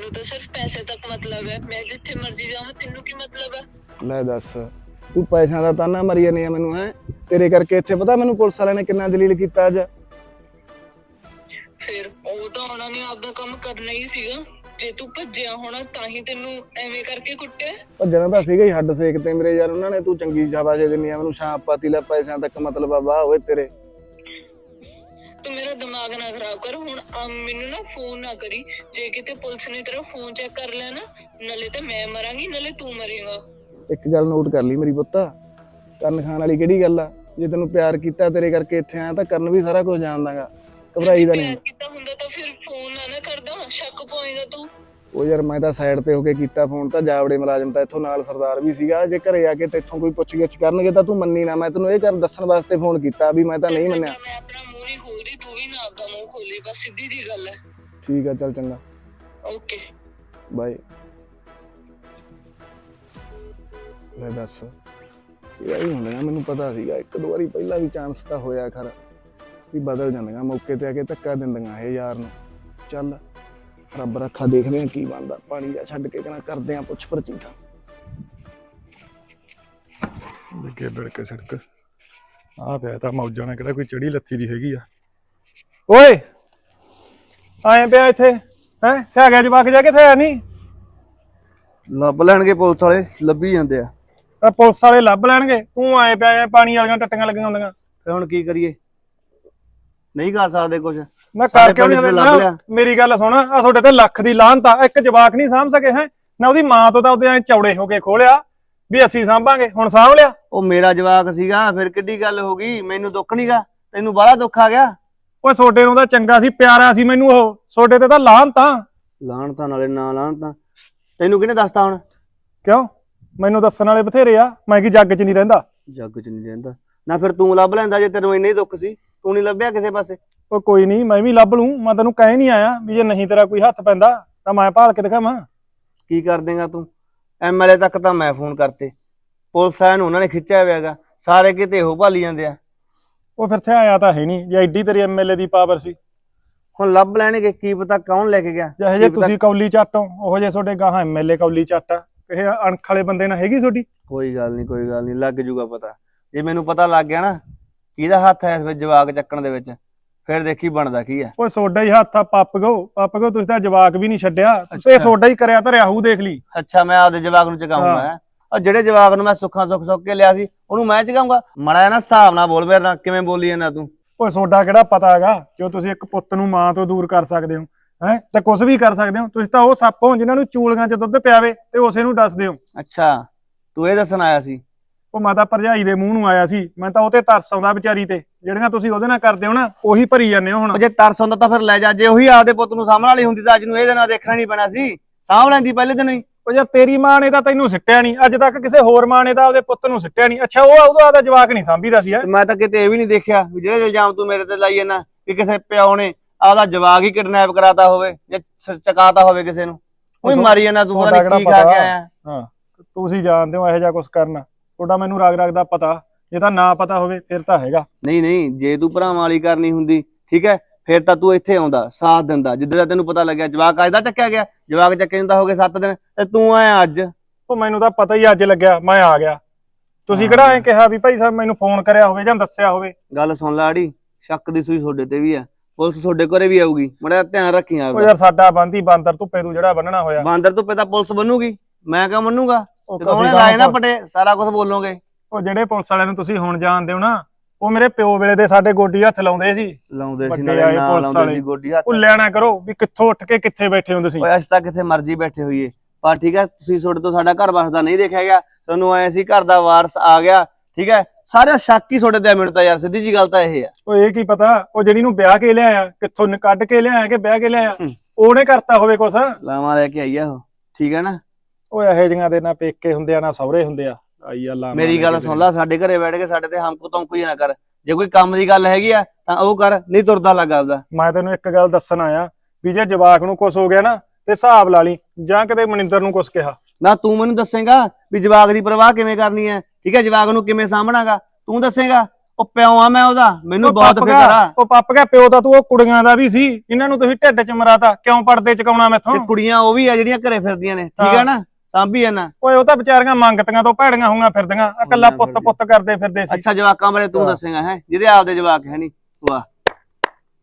ਤੈਨੂੰ ਤਾਂ ਸਿਰਫ ਪੈਸੇ ਤੱਕ ਮਤਲਬ ਹੈ। ਮੈਂ ਜਿੱਥੇ ਮਰਜ਼ੀ ਜਾਵਾਂ ਤੈਨੂੰ ਕੀ ਮਤਲਬ ਹੈ? ਲੈ ਦੱਸ ਤੂੰ ਪੈਸਿਆਂ ਦਾ ਤਾਨਾ ਮਰੀ ਜਾਂਦੀ ਆ ਮੈਨੂੰ ਹੈ? ਤੇਰੇ ਕਰਕੇ ਇੱਥੇ ਪਤਾ ਮੈਨੂੰ ਪੁਲਿਸ ਵਾਲਿਆਂ ਨੇ ਕਿੰਨਾ ਦਲੀਲ ਕੀਤਾ ਅੱਜ? ਫਿਰ ਉਹ ਤਾਂ ਉਹਨਾਂ ਨੇ ਆਪਦਾ ਕੰਮ ਕਰਨਾ ਹੀ ਸੀਗਾ। ਜੇ ਤੂੰ ਭੱਜਿਆ ਹੋਣਾ ਤਾਂ ਹੀ ਤੈਨੂੰ ਐਵੇਂ ਕਰਕੇ ਕੁੱਟਿਆ। ਭੱਜਣਾ ਤਾਂ ਸੀਗਾ ਹੀ ਹੱਡ ਸੇਕ ਤੇ ਮੇਰੇ ਯਾਰ ਉਹਨਾਂ ਨੇ ਤੂੰ ਚੰਗੀ ਸ਼ਾਬਾਸ਼ ਦਿੰਨੀ ਆ। ਮੈਨੂੰ ਸ਼ਾਮ ਪਾਤੀ ਲੈ ਪੈਸਿਆਂ ਤੱਕ ਮਤਲਬ ਆ ਵਾਹ ਓਏ ਤੇਰੇ। ਤੂੰ ਮੇਰਾ ਦਿਮਾਗ ਨਾ ਖਰਾਬ ਕਰ ਹੁਣ ਆ ਮੈਨੂੰ ਨਾ ਫੋਨ ਨਾ ਕਰੀ। ਜੇ ਕਿਤੇ ਪੁਲਿਸ ਨੇ ਤੇਰਾ ਫੋਨ ਚੈੱਕ ਕਰ ਲਿਆ ਨਾ ਨਾਲੇ ਤਾਂ ਮੈਂ ਮਰਾਂਗੀ ਨਾਲੇ ਤੂੰ ਮਰੇਗਾ। ਇੱਕ ਗੱਲ ਨੋਟ ਕਰ ਲਈ ਮੇਰੀ ਪੁੱਤ। ਕਰਨ ਖਾਨ ਵਾਲੀ ਕਿਹੜੀ ਗੱਲ ਆ? ਜੇ ਤੈਨੂੰ ਪਿਆਰ ਕੀਤਾ ਤੇਰੇ ਕਰਕੇ ਇੱਥੇ ਆਇਆ ਤਾਂ ਕਰਨ ਵੀ ਸਾਰਾ ਕੁਝ ਜਾਣਦਾਗਾ। ਘਬਰਾਈ ਦਾ ਨਹੀਂ। ਪਿਆਰ ਕੀਤਾ ਹੁੰਦਾ ਤਾਂ ਫਿਰ ਫੋਨ ਨਾ ਨਾ ਕਰਦਾ ਸ਼ੱਕ ਪਾਏਗਾ ਤੂੰ। ਉਹ ਯਾਰ ਮੈਂ ਤਾਂ ਸਾਈਡ ਤੇ ਹੋ ਕੇ ਕੀਤਾ ਫੋਨ ਤਾਂ ਜਾਵੜੇ ਮੁਲਾਜ਼ਮ ਤਾਂ ਇੱਥੋਂ ਨਾਲ ਸਰਦਾਰ ਵੀ ਸੀਗਾ। ਜੇ ਘਰੇ ਆ ਕੇ ਤੇਥੋਂ ਕੋਈ ਪੁੱਛ ਗਿੱਛ ਕਰਨਗੇ ਤਾਂ ਤੂੰ ਮੰਨੀ ਨਾ। ਮੈਂ ਤੈਨੂੰ ਇਹ ਕਰ ਦੱਸਣ ਵਾਸਤੇ ਫੋਨ ਕੀਤਾ ਵੀ ਮੈਂ ਤਾਂ ਨਹੀਂ ਮੰਨਿਆ। ਮੈਂ ਆਪਣਾ ਨਾ ਖੋਲੀ ਬਸ ਸਿੱਧੀ ਜੀ ਗੱਲ ਹੈ। ਠੀਕ ਆ ਚੱਲ ਚੰਗਾ। ਓਕੇ ਬਾਏ ਲੈ ਦੱਸ ਇਹ ਹੀ ਹੁੰਦਾ ਮੈਨੂੰ ਪਤਾ ਸੀਗਾ ਇੱਕ ਦੋ ਵਾਰੀ ਪਹਿਲਾਂ ਵੀ ਚਾਂਸ ਤਾਂ ਹੋਇਆ ਖਰ ਵੀ ਬਦਲ ਜਾਂਦੀਆਂ ਮੌਕੇ ਤੇ ਆ ਕੇ ਧੱਕਾ ਦਿੰਦੀਆਂ ਇਹ ਯਾਰ ਨੂੰ। ਚੱਲ ਰੱਬ ਰੱਖਾ ਦੇਖਦੇ ਆ ਕੀ ਬਣਦਾ ਪਾਣੀ ਦਾ ਛੱਡ ਕੇ ਕਨਾ ਕਰਦੇ ਆ ਪੁੱਛ ਪਰਚੀ ਤਾਂ ਲੱਗੇ ਬਿੜਕ ਸੜਕ। ਆ ਪਿਆ ਤਾਂ ਮੌਜਾਂ ਨਾਲ ਕਿਹੜਾ ਕੋਈ ਚੜੀ ਲੱਥੀ ਦੀ ਹੈਗੀ ਆ। ਓਏ ਆਏ ਪਿਆ ਇੱਥੇ ਹੈ? ਹੈ ਗਿਆ ਜਵਾਕ ਜਾ ਕਿੱਥੇ ਆ ਨਹੀਂ ਲੱਭ ਲੈਣਗੇ ਪੁਲਿਸ ਵਾਲੇ ਲੱਭੀ ਜਾਂਦੇ ਆ। ਆ ਪੁਲਿਸ ਵਾਲੇ ਲੱਭ ਲੈਣਗੇ ਤੂੰ ਆਏ ਪਿਆ ਐਂ ਪਾਣੀ ਵਾਲੀਆਂ ਟੱਟੀਆਂ ਲੱਗੀਆਂ ਹੁੰਦੀਆਂ। ਫਿਰ ਹੁਣ ਕੀ ਕਰੀਏ? ਨਹੀਂ ਕਰ ਸਕਦੇ ਕੁਝ ਮੈਂ ਕਰ ਕਿਉਂ ਨਹੀਂ ਹੁੰਦਾ। ਮੇਰੀ ਗੱਲ ਸੁਣ ਆ ਤੁਹਾਡੇ ਤੇ ਲੱਖ ਦੀ ਲਾਹਨਤ ਆ ਇੱਕ ਜਵਾਕ ਨਹੀਂ ਸਾਂਭ ਸਕੇ ਹੈ? ਨਾ ਉਹਦੀ ਮਾਂ ਤੋਂ ਤਾਂ ਉਹਦੇ ਐ ਚੌੜੇ ਹੋ ਕੇ ਖੋਲਿਆ ਵੀ ਅਸੀਂ ਸਾਂਭਾਂਗੇ ਹੁਣ ਸਾਂਭ ਲਿਆ। ਉਹ ਮੇਰਾ ਜਵਾਕ ਸੀਗਾ ਫਿਰ ਕਿੱਡੀ ਗੱਲ ਹੋ ਗਈ? ਮੈਨੂੰ ਦੁੱਖ ਨਹੀਂਗਾ ਤੈਨੂੰ ਬੜਾ ਦੁੱਖ ਆ ਗਿਆ। ਓਏ ਛੋਡੇ ਨੂੰ ਤਾਂ ਚੰਗਾ ਸੀ ਪਿਆਰਾ ਸੀ ਮੈਨੂੰ ਉਹ। ਛੋਡੇ ਤੇ ਤਾਂ ਲਾਹਨਤ ਆ ਲਾਣ ਤਾਂ ਨਾਲੇ ਨਾ ਲਾਣ ਤਾਂ। ਤੈਨੂੰ ਕਿਹਨੇ ਦੱਸਤਾ ਹੁਣ? ਕਿਉਂ? ਮੈਨੂੰ ਦੱਸਣ ਵਾਲੇ ਬਥੇਰੇ ਆ। ਮੈਂ ਕੀ ਜੱਗ 'ਚ ਨਹੀਂ ਰਹਿੰਦਾ? ਜੱਗ 'ਚ ਨਹੀਂ ਰਹਿੰਦਾ। ਨਾ ਫਿਰ ਤੂੰ ਲੱਭ ਲੈਂਦਾ ਜੇ ਤੈਨੂੰ ਇੰਨੇ ਹੀ ਦੁੱਖ ਸੀ। ਤੂੰ ਨਹੀਂ ਲੱਭਿਆ ਕਿਸੇ ਪਾਸੇ? ਉਹ ਕੋਈ ਨਹੀਂ ਮੈਂ ਵੀ ਲੱਭ ਲੂੰ। ਮੈਂ ਤੈਨੂੰ ਕਹਿ ਨਹੀਂ ਆਇਆ ਵੀ ਜੇ ਨਹੀਂ ਤੇਰਾ ਕੋਈ ਹੱਥ ਪੈਂਦਾ ਤਾਂ ਮੈਂ ਭਾਲ ਕੇ ਦਿਖਾਵਾਂ। ਕੀ ਕਰ ਦੇਗਾ ਤੂੰ? ਐਮਐਲਏ ਤੱਕ ਤਾਂ ਮੈਂ ਫੋਨ ਕਰਤੇ। ਪੁਲਿਸ ਆਇਆ ਨੂੰ ਉਹਨਾਂ ਨੇ ਖਿੱਚਿਆ ਹੋਇਆਗਾ ਸਾਰੇ ਕਿਤੇ ਇਹੋ ਭਾਲੀ ਜਾਂਦੇ ਆ। ਉਹ ਫਿਰ ਤੇ ਆਇਆ ਤਾਂ ਹੈ ਨਹੀਂ ਜੇ ਐਡੀ ਤੇਰੀ ਐਮਐਲਏ ਦੀ ਪਾਵਰ ਸੀ। ਹੁਣ ਲੱਭ ਲੈਣਗੇ ਕੀ ਪਤਾ ਕੌਣ ਲੈ ਕੇ ਗਿਆ ਜਿਹੇ ਜੇ ਕੀ ਪਤਾ- ਤੁਸੀਂ ਕੌਲੀ ਚੱਟ ਹੋ ਉਹ ਜੇ ਤੁਹਾਡੇ ਗਾਹਾਂ ਐਮਐਲਏ ਕੌਲੀ ਚੱਟ ਆ ਇਹ ਅਣਖ ਵਾਲੇ ਬੰਦੇ ਨਾਲ ਹੈਗੀ ਤੁਹਾਡੀ? ਕੋਈ ਗੱਲ ਨਹੀਂ ਕੋਈ ਗੱਲ ਨਹੀਂ ਲੱਗ ਜੂਗਾ ਪਤਾ। ਜੇ ਮੈਨੂੰ ਪਤਾ ਲੱਗ ਗਿਆ ਨਾ ਕਿਹਦਾ ਹੱਥ ਹੈ ਇਸ ਵਿੱਚ ਜਵਾਕ ਚੱਕਣ ਦੇ ਵਿੱਚ? ਫਿਰ ਦੇਖੀ ਬਣਦਾ ਕੀ ਆ ਓਏ ਸੋਡਾ ਹੀ ਹੱਥ ਆ ਪੱਪ ਗੋ ਪੱਪ ਗੋ ਤੁਸੀਂ ਤਾਂ ਜਵਾਕ ਵੀ ਨਹੀਂ ਛੱਡਿਆ। ਅੱਛਾ। ਸੋਡਾ ਹੀ ਕਰਿਆ ਧਰਿਆ ਹੂ ਦੇਖ ਲਈ। ਅੱਛਾ ਮੈਂ ਆਪਦੇ ਜਵਾਕ ਨੂੰ ਚਗਾਉਂਗਾ ਹਾਂ। ਔਰ ਜਿਹੜੇ ਜਵਾਕ ਨੂੰ ਮੈਂ ਸੁੱਖਾਂ ਸੁੱਖ ਸੁੱਖ ਕੇ ਲਿਆ ਸੀ ਉਹਨੂੰ ਮੈਂ ਚਗਾਉਂਗਾ ਮੜਾ ਨਾ ਹਿਸਾਬ ਨਾਲ ਬੋਲ ਮੇਰੇ ਨਾਲ ਕਿਵੇਂ ਬੋਲੀ ਜਾਂਦਾ ਤੂੰ? ਓਏ ਸੋਡਾ ਕਿਹੜਾ ਪਤਾ ਹੈਗਾ? ਜੋ ਤੁਸੀਂ ਇੱਕ ਪੁੱਤ ਨੂੰ ਮਾਂ ਤੋਂ ਦੂਰ ਕਰ ਸਕਦੇ ਹੋ ਹੈ? ਤੇ ਕੁਝ ਵੀ ਕਰ ਸਕਦੇ ਹੋ। ਤੁਸੀਂ ਤਾਂ ਉਹ ਸੱਪ ਹੋ ਜਿਨ੍ਹਾਂ ਨੂੰ ਚੂਲੀਆਂ 'ਚ ਦੁੱਧ ਪਿਆਵੇ ਤੇ ਉਸੇ ਨੂੰ ਦੱਸਦੇ ਹੋ ਅੱਛਾ ਤੂੰ ਇਹ ਦੱਸਣ ਆਇਆ ਸੀ? ਉਹ ਮਾਤਾ ਭਰਜਾਈ ਦੇ ਮੂੰਹ ਨੂੰ ਆਇਆ ਸੀ। ਮੈਂ ਤਾਂ ਉਹ ਤੇ ਤਰਸ ਆਉਂਦਾ ਵਿਚਾਰੀ ਤੇ। ਜਿਹੜੀਆਂ ਤੁਸੀਂ ਉਹਦੇ ਨਾਲ ਕਰਦੇ ਹੋ ਨਾ ਉਹੀ ਭਰੀ ਜਾਂਦੇ ਹੋ ਹੁਣ। ਜੇ ਤਰਸ ਹੁੰਦਾ ਤਾਂ ਫਿਰ ਲੈ ਜਾ। ਜੇ ਉਹੀ ਆਪਦੇ ਪੁੱਤ ਨੂੰ ਸਾਂਭਣ ਵਾਲੀ ਹੁੰਦੀ ਤਾਂ ਅੱਜ ਨੂੰ ਇਹਦੇ ਨਾਲ ਦੇਖਣਾ ਨਹੀਂ ਪੈਣਾ ਸੀ। ਸਾਂਭ ਲੈਂਦੀ ਪਹਿਲੇ ਦਿਨ ਹੀ। ਉਹ ਯਾਰ ਤੇਰੀ ਮਾਂ ਨੇ ਤਾਂ ਤੈਨੂੰ ਸਿੱਟਿਆ ਨਹੀਂ ਅੱਜ ਤੱਕ ਕਿਸੇ ਹੋਰ ਮਾਂ ਨੇ ਤਾਂ ਉਹਦੇ ਪੁੱਤ ਨੂੰ ਸਿੱਟਿਆ ਨਹੀਂ। ਅੱਛਾ ਉਹ ਉਹਦਾ ਆਦਾ ਜਵਾਕ ਨਹੀਂ ਸਾਂਭੀਦਾ ਸੀ ਹੈਂ? ਮੈਂ ਤਾਂ ਕਿਤੇ ਇਹ ਵੀ ਨਹੀਂ ਦੇਖਿਆ ਵੀ ਜਿਹੜੇ ਇਲਜ਼ਾਮ ਤੂੰ ਮੇਰੇ ਤੇ ਲਾਈ ਜਾਂਦਾ ਕਿ ਕਿਸੇ ਪਿਓ ਨੇ ਆਪਦਾ ਜਵਾਕ ਹੀ ਕਿਡਨੈਪ ਕਰਾਤਾ ਹੋਵੇ ਜਾਂ ਸ- ਚਕਾਤਾ ਹੋਵੇ ਕਿਸੇ ਨੂੰ। ਉਹੀ ਮਾਰੀ ਜਾਂਦਾ ਤੂੰ ਪਤਾ ਤੁਹਾਡਾ ਨਹੀਂ ਕੀ ਕਿਹੜਾ ਖਾ ਕੇ ਪਤਾ? ਆਇਆ। ਹਾਂ ਤੁਸੀਂ ਜਾਣਦੇ ਹੋ ਇਹੋ ਜਿਹਾ ਕੁਝ ਕਰਨਾ। ਤੁਹਾਡਾ ਮੈਨੂੰ ਰਾਗ ਰਾਗ ਦਾ ਪਤਾ। ਜੇ ਤਾਂ ਨਾ ਪਤਾ ਹੋਵੇ ਫਿਰ ਤਾਂ ਹੈਗਾ। ਨਹੀਂ ਨਹੀਂ ਜੇ ਤੂੰ ਭਰਾਵਾਂ ਵਾਲੀ ਕਰਨੀ ਹੁੰਦੀ ਠੀਕ ਹੈ? ਫਿਰ ਤਾਂ ਤੂੰ ਇੱਥੇ ਆਉਂਦਾ ਸਾਥ ਦਿੰਦਾ। ਜਿੱਦਾਂ ਦਾ ਤੈਨੂੰ ਪਤਾ ਲੱਗਿਆ ਜਵਾਕ ਅੱਜ ਦਾ ਚੱਕਿਆ ਗਿਆ? ਜਵਾਕ ਚੱਕੇ ਨੂੰ ਤਾਂ ਹੋ ਗਏ 7 ਦਿਨ ਤੇ ਤੂੰ ਆਇਆ ਅੱਜ। ਉਹ ਮੈਨੂੰ ਤਾਂ ਪਤਾ ਹੀ ਅੱਜ ਲੱਗਿਆ ਮੈਂ ਆ ਗਿਆ। ਤੁਸੀਂ ਕਿਹੜਾ ਐ ਕਿਹਾ ਵੀ ਭਾਈ ਸਾਹਿਬ ਮੈਨੂੰ ਫੋਨ ਕਰਿਆ ਹੋਵੇ ਜਾਂ ਦੱਸਿਆ ਹੋਵੇ? ਗੱਲ ਸੁਣ ਲੈ ਆੜੀ ਸ਼ੱਕ ਦੀ ਸੂਈ ਤੁਹਾਡੇ ਤੇ ਵੀ ਆ। ਪੁਲਿਸ ਤੁਹਾਡੇ ਕੋਲੇ ਵੀ ਆਊਗੀ। ਮੜਾ ਧਿਆਨ ਰੱਖੀ ਉਹ ਆਪਦਾ ਯਾਰ ਸਾਡਾ ਬੰਦੀ ਬਾਂਦਰ ਧੁੱਪੇ ਤੂੰ ਜਿਹੜਾ ਬੰਨਣਾ ਹੋਇਆ। ਬਾਂਦਰ ਤੋਂ ਪਤਾ ਪੁਲਿਸ ਬਣੂਗੀ ਮੈਂ ਕਿਉਂ ਮੰਨੂਗਾ? ਉਹ ਜਦੋਂ ਉਹਨੇ ਲਾਏ ਨਾ ਪਟੇ ਸਾਰਾ ਕੁਝ ਬੋਲੋਗੇ। ਉਹ ਜਿਹੜੇ ਪੁਲਿਸ ਵਾਲਿਆਂ ਨੂੰ ਤੁਸੀਂ ਹੁਣ ਜਾਣਦੇ ਹੋ ਨਾ ਉਹ ਮੇਰੇ ਪਿਓ ਵੇਲੇ ਦੇ ਸਾਡੇ ਗੋਡੀ ਹੱਥ ਲਾਉਂਦੇ ਸੀ। ਲਾਉਂਦੇ ਸੀ ਨਾਲੇ ਲਾਉਂਦੇ। ਸੀ ਗੋਡੀ ਹੱਥ। ਭੁੱਲਿਆ ਨਾ ਕਰੋ ਵੀ ਕਿੱਥੋਂ ਉੱਠ ਕੇ ਕਿੱਥੇ ਬੈਠੇ ਹੋ ਤੁਸੀਂ। ਓਏ ਅੱਜ ਤੱਕ ਕਿਥੇ ਮਰਜ਼ੀ ਬੈਠੇ ਹੋਈਏ। ਪਰ ਠੀਕ ਹੈ ਤੁਸੀਂ ਤੁਹਾਡੇ ਤੋਂ ਸਾਡਾ ਘਰ ਵਸਦਾ ਨਹੀਂ ਦੇਖਿਆ ਗਿਆ। ਤੁਹਾਨੂੰ ਆਏ ਸੀ ਘਰ ਦਾ ਵਾਰਸ ਆ ਗਿਆ। ਠੀਕ ਹੈ ਸਾਰੇ ਸ਼ੱਕ ਹੀ ਤੁਹਾਡੇ ਤੇ ਆ ਮੈਨੂੰ ਤਾਂ ਯਾਰ ਸਿੱਧੀ ਜੀ ਗੱਲ ਤਾਂ ਇਹ ਆ ਉਹ ਇਹ ਕੀ ਪਤਾ ਉਹ ਜਿਹੜੀ ਨੂੰ ਵਿਆਹ ਕੇ ਲਿਆਇਆ ਕਿੱਥੋਂ ਕੱਢ ਕੇ ਲਿਆਇਆ ਕਿ ਵਿਆਹ ਕੇ ਲਿਆਇਆ। ਉਹਨੇ ਕਰਤਾ ਹੋਵੇ ਕੁਛ। ਲਾਵਾਂ ਲੈ ਕੇ ਆਈ ਆ ਉਹ। ਠੀਕ ਹੈ ਨਾ? ਉਹ ਇਹੋ ਜਿਹੀਆਂ ਦੇ ਨਾ ਪੇਕੇ ਹੁੰਦੇ ਆ ਨਾ ਸਹੁਰੇ ਹੁੰਦੇ ਆ। ਆਈ ਲਾਵਾਂ ਮੇਰੀ ਗੱਲ ਸੁਣ ਲੈ ਸਾਡੇ ਘਰੇ ਬੈਠ ਕੇ ਸਾਡੇ ਤੇ ਹਮਕੋ ਤੋਂ ਕੋਈ ਨਾ ਕਰ। ਜੇ ਕੋਈ ਕੰਮ ਦੀ ਗੱਲ ਹੈਗੀ ਆ ਤਾਂ ਉਹ ਕਰ ਨਹੀਂ ਤੁਰਦਾ ਲੱਗ ਆਪਦਾ। ਮੈਂ ਤੈਨੂੰ ਇੱਕ ਗੱਲ ਦੱਸਣ ਆਇਆ ਵੀ ਜੇ ਜਵਾਕ ਨੂੰ ਕੁਛ ਹੋ ਗਿਆ ਨਾ ਤੇ ਹਿਸਾਬ ਲਾ ਲਈ ਜਾਂ ਕਿਤੇ ਮਨਿੰਦਰ ਨੂੰ ਕੁਛ ਕਿਹਾ। ਨਾ ਤੂੰ ਮੈਨੂੰ ਦੱਸੇਗਾ ਵੀ ਜਵਾਕ ਦੀ ਪਰਵਾਹ ਕਿਵੇਂ ਕਰਨੀ ਹੈ ਠੀਕ ਹੈ? ਜਵਾਕ ਨੂੰ ਕਿਵੇਂ ਸਾਂਭਣਾਗਾ? ਤੂੰ ਦੱਸੇਗਾ? ਉਹ ਪਿਓ ਆ ਮੈਂ ਉਹਦਾ ਮੈਨੂੰ ਬਹੁਤ ਫਿਕਰ ਆ। ਉਹ ਪੱਪ ਗਿਆ ਪਿਓ ਤਾਂ ਤੂੰ ਉਹ ਕੁੜੀਆਂ ਦਾ ਵੀ ਸੀ ਇਹਨਾਂ ਨੂੰ ਤੁਸੀਂ ਢਿੱਡ ਚ ਮਰਾਤਾ ਕਿਉਂ ਪੜਦੇ ਚਕਾਉਣਾ ਮੈਥੋਂ? ਕੁੜੀਆਂ ਉਹ ਵੀ ਆ ਜਿਹੜੀਆਂ ਘਰੇ ਫਿਰਦੀਆਂ ਨੇ ਠੀਕ ਹੈ ਹਾਂ। ਨਾ? ਸਾਂਭੀ ਆ ਨਾ? ਓਏ ਉਹ ਤਾਂ ਵਿਚਾਰੀਆਂ ਮੰਗਤੀਆਂ ਤੋਂ ਭੈੜੀਆਂ ਹੋਈਆਂ ਫਿਰਦੀਆਂ ਆ ਹੋਈਆਂ ਪੁੱਤ ਪੁੱਤ ਕਰਦੇ ਫਿਰਦੇ ਸੀ। ਅੱਛਾ ਜਵਾਕਾਂ ਬਾਰੇ ਤੂੰ। ਦੱਸੇਗਾ ਹੈ? ਜਿਹਦੇ ਆਪਦੇ ਜਵਾਕ ਹੈ ਨਹੀਂ ਵਾਹ।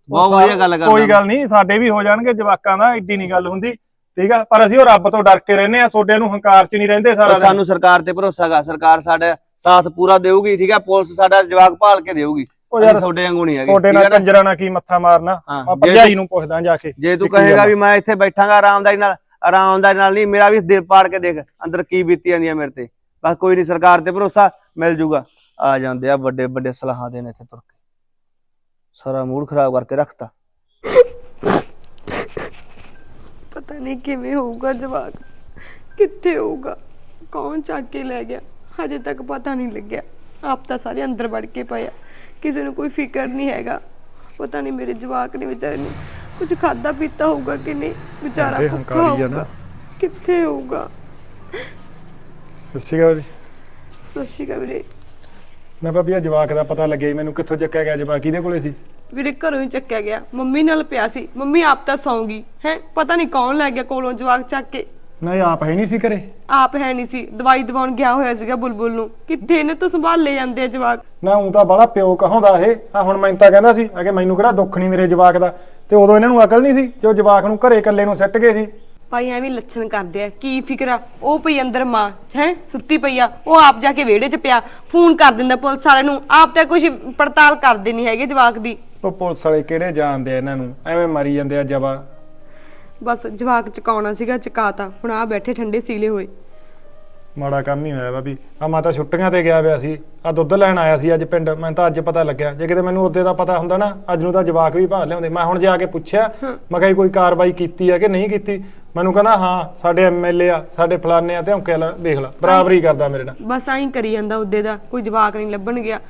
ਬਹੁਤ ਵਧੀਆ ਗੱਲ ਕਰਦਾ ਕੋਈ ਗੱਲ ਨਹੀਂ ਸਾਡੇ ਵੀ ਹੋ ਜਾਣਗੇ ਜਵਾਕਾਂ ਦਾ ਐਡੀ ਨਹੀਂ ਗੱਲ ਹੁੰਦੀ ਠੀਕ ਆ? ਪਰ ਅਸੀਂ ਉਹ ਰੱਬ ਤੋਂ ਡਰ ਕੇ ਰਹਿੰਦੇ ਆ ਸੋਡੇ ਨੂੰ ਹੰਕਾਰ ਚ ਨਹੀਂ ਰਹਿੰਦੇ ਸਾਰਾ ਦਿਨ। ਸਾਨੂੰ ਸਰਕਾਰ ਤੇ ਭਰੋਸਾ ਹੈਗਾ ਸਰਕਾਰ ਸਾਡਾ ਸਾਥ ਪੂਰਾ ਦੇਊਗੀ ਠੀਕ ਹੈ ਪੁਲਿਸ ਸਾਡਾ ਜਵਾਕ ਭਾਲ ਕੇ ਦੇਊਗੀ। ਉਹ ਯਾਰ ਤੁਹਾਡੇ ਵਾਂਗੂ ਨਹੀਂ ਹੈਗੇ ਸੋਡੇ ਠੀਕ ਨਾਲ? ਕੰਜਰਾਂ ਨਾਲ ਕੀ ਮੱਥਾ ਮਾਰਨਾ ਆ ਜੇ ਭਰਜਾਈ ਨੂੰ ਪੁੱਛਦਾ ਜਾ ਕੇ ਜੇ ਤੂੰ ਕਹੇਗਾ ਆ? ਵੀ ਮੈਂ ਇੱਥੇ ਬੈਠਾਂਗਾ ਆਰਾਮਦਾਰੀ ਨਾਲ ਆਰਾਮਦਾਰੀ ਨਾਲ ਨਹੀਂ, ਮੇਰਾ ਵੀ ਦਿਲ ਪਾੜ ਕੇ ਦੇਖ, ਅੰਦਰ ਕੀ ਬੀਤੀ ਜਾਂਦੀ ਹੈ ਮੇਰੇ ਤੇ। ਬਸ ਕੋਈ ਨਹੀਂ, ਸਰਕਾਰ ਤੇ ਭਰੋਸਾ, ਮਿਲ ਜੂਗਾ। ਆ ਜਾਂਦੇ ਆ ਵੱਡੇ ਵੱਡੇ ਸਲਾਹਾਂ ਦੇਣ ਇੱਥੇ ਤੁਰ ਕੇ। ਸਾਰਾ ਮੂਡ ਖਰਾਬ ਕਰਕੇ ਰੱਖਤਾ। ਪਤਾ ਨਹੀਂ ਕਿਵੇਂ ਹੋਊਗਾ ਜਵਾਕ। ਕਿੱਥੇ ਹੋਊਗਾ? ਕੌਣ ਚੱਕ ਕੇ ਲੈ ਗਿਆ? ਹਜੇ ਤੱਕ ਪਤਾ ਨਹੀਂ ਲੱਗਿਆ। ਆਪ ਤਾਂ ਸਾਰੇ ਅੰਦਰ ਵੜ ਕੇ ਪਏ ਆ। ਕਿਸੇ ਨੂੰ ਕੋਈ ਫਿਕਰ ਨਹੀਂ ਹੈਗਾ। ਪਤਾ ਨਹੀਂ ਮੇਰੇ ਜਵਾਕ ਨੇ ਵਿਚਾਰੇ ਨੇ ਕੁਝ ਖਾਦਾ ਪੀਤਾ ਹੋਊਗਾ ਕਿ ਨਹੀਂ? ਵਿਚਾਰਾ ਭੁੱਖਾ ਹੰਕਾਰੀ ਆ ਨਾ। ਹੋਊਗਾ ਕਿੱਥੇ ਹੋਊਗਾ? ਸਤਿ ਸ਼੍ਰੀ ਅਕਾਲ ਵੀਰੇ। ਮੈਂ ਭਾਬੀ ਆ ਜਵਾਕ ਦਾ ਪਤਾ ਲੱਗਿਆ ਮੈਨੂੰ ਕਿੱਥੋਂ ਚੱਕਿਆ ਗਿਆ ਜਵਾਕ ਕਿਹਦੇ ਕੋਲੇ ਸੀ? ਵੀਰੇ ਘਰੋਂ ਹੀ ਚੱਕਿਆ ਗਿਆ। ਮੰਮੀ ਨਾਲ ਪਿਆ ਸੀ। ਮੰਮੀ ਆਪ ਤਾਂ ਸੌਂਗੀ ਹੈ? ਪਤਾ ਨਹੀਂ ਕੌਣ ਲੈ ਗਿਆ ਕੋਲੋਂ ਜਵਾਕ ਚੱਕ ਕੇ। ਨਾ ਇਹ ਆਪ ਹੈ ਨਹੀਂ ਸੀ ਘਰੇ। ਆਪ ਹੈ ਨਹੀਂ ਸੀ। ਦਵਾਈ ਦਵਾਉਣ ਗਿਆ ਹੋਇਆ ਸੀਗਾ ਬੁਲਬੁਲ ਨੂੰ। ਕਿੱਥੇ ਇਹਨੇ ਤੋਂ ਸੰਭਾਲ ਲੈ ਜਾਂਦੇ ਆ ਜਵਾਕ? ਨਾ ਉਹ ਤਾਂ ਬੜਾ ਪਿਓ ਕਹਾਉਂਦਾ ਇਹ। ਆ ਹੁਣ ਮੈਨੂੰ ਤਾਂ ਕਹਿੰਦਾ ਸੀ ਆ ਕਿ ਮੈਨੂੰ ਕਿਹੜਾ ਦੁੱਖ ਨਹੀਂ ਮੇਰੇ ਜਵਾਕ ਦਾ। ਤੇ ਉਦੋਂ ਇਹਨਾਂ ਨੂੰ ਅਕਲ ਨਹੀਂ ਸੀ ਜੋ ਜਵਾਕ ਨੂੰ ਘਰੇ ਇਕੱਲੇ ਨੂੰ ਸੱਟ ਗਏ ਸੀ। ਭਾਈ ਐਵੇਂ ਲੱਛਣ ਕਰਦੇ ਆ। ਕੀ ਫਿਕਰ ਆ? ਉਹ ਪਈ ਅੰਦਰ ਮਾਂ ਹੈ? ਸੁੱਤੀ ਪਈ ਆ। ਉਹ ਆਪ ਜਾ ਕੇ ਵਿਹੜੇ 'ਚ ਪਿਆ। ਫੋਨ ਕਰ ਦਿੰਦਾ ਪੁਲਿਸ ਵਾਲਿਆਂ ਨੂੰ। ਆਪ ਤਾਂ ਕੁਝ ਪੜਤਾਲ ਕਰਦੇ ਨਹੀਂ ਹੈਗੇ ਜਵਾਕ ਦੀ। ਉਹ ਪੁਲਿਸ ਵਾਲੇ ਕਿਹੜੇ ਜਾਣਦੇ ਆ ਇਹਨਾਂ ਨੂੰ? ਐਵੇਂ ਮਰੀ ਜਾਂਦੇ ਆ ਜਵਾ। ਬਸ ਜਵਾਕ ਚਕਾਉਣਾ ਸੀਗਾ ਚਕਾਤਾ। ਹੁਣ ਆ ਬੈਠੇ ਠੰਡੇ ਸੀਲੇ ਹੋਏ। ਮਾੜਾ ਕੰਮ ਹੀ ਹੋਇਆ ਬਾਬੀ ਆ ਮੈਂ ਤਾਂ ਛੁੱਟੀਆਂ ਤੇ ਗਿਆ ਪਿਆ ਸੀ। ਆ ਦੁੱਧ ਲੈਣ ਆਇਆ ਸੀ ਅੱਜ ਪਿੰਡ। ਮੈਨੂੰ ਤਾਂ ਅੱਜ ਪਤਾ ਲੱਗਿਆ। ਜੇ ਕਿਤੇ ਮੈਨੂੰ ਉਹਦੇ ਦਾ ਪਤਾ ਹੁੰਦਾ ਨਾ ਅੱਜ ਨੂੰ ਤਾਂ ਜਵਾਕ ਵੀ ਭਾਲ ਲਿਆਉਂਦੇ। ਮੈਂ ਹੁਣ ਜਾ ਕੇ ਪੁੱਛਿਆ। ਮੈਂ ਕਿਹਾ ਜੀ ਕੋਈ ਕਾਰਵਾਈ ਕੀਤੀ ਹੈ ਕਿ ਨਹੀਂ ਕੀਤੀ? ਮੈਨੂੰ ਕਹਿੰਦਾ ਹਾਂ ਸਾਡੇ ਐਮਐਲਏ ਆ ਸਾਡੇ ਫਲਾਨੇ ਆ ਤੇ ਲਾ ਵੇਖ ਲੈ ਬਰਾਬਰੀ ਕਰਦਾ ਮੇਰੇ ਨਾਲ। ਬਸ ਐਂ ਕਰੀ ਜਾਂਦਾ ਉਹਦੇ ਦਾ। ਕੋਈ ਜਵਾਕ ਨਹੀਂ ਲੱਭਣ ਗਿਆ।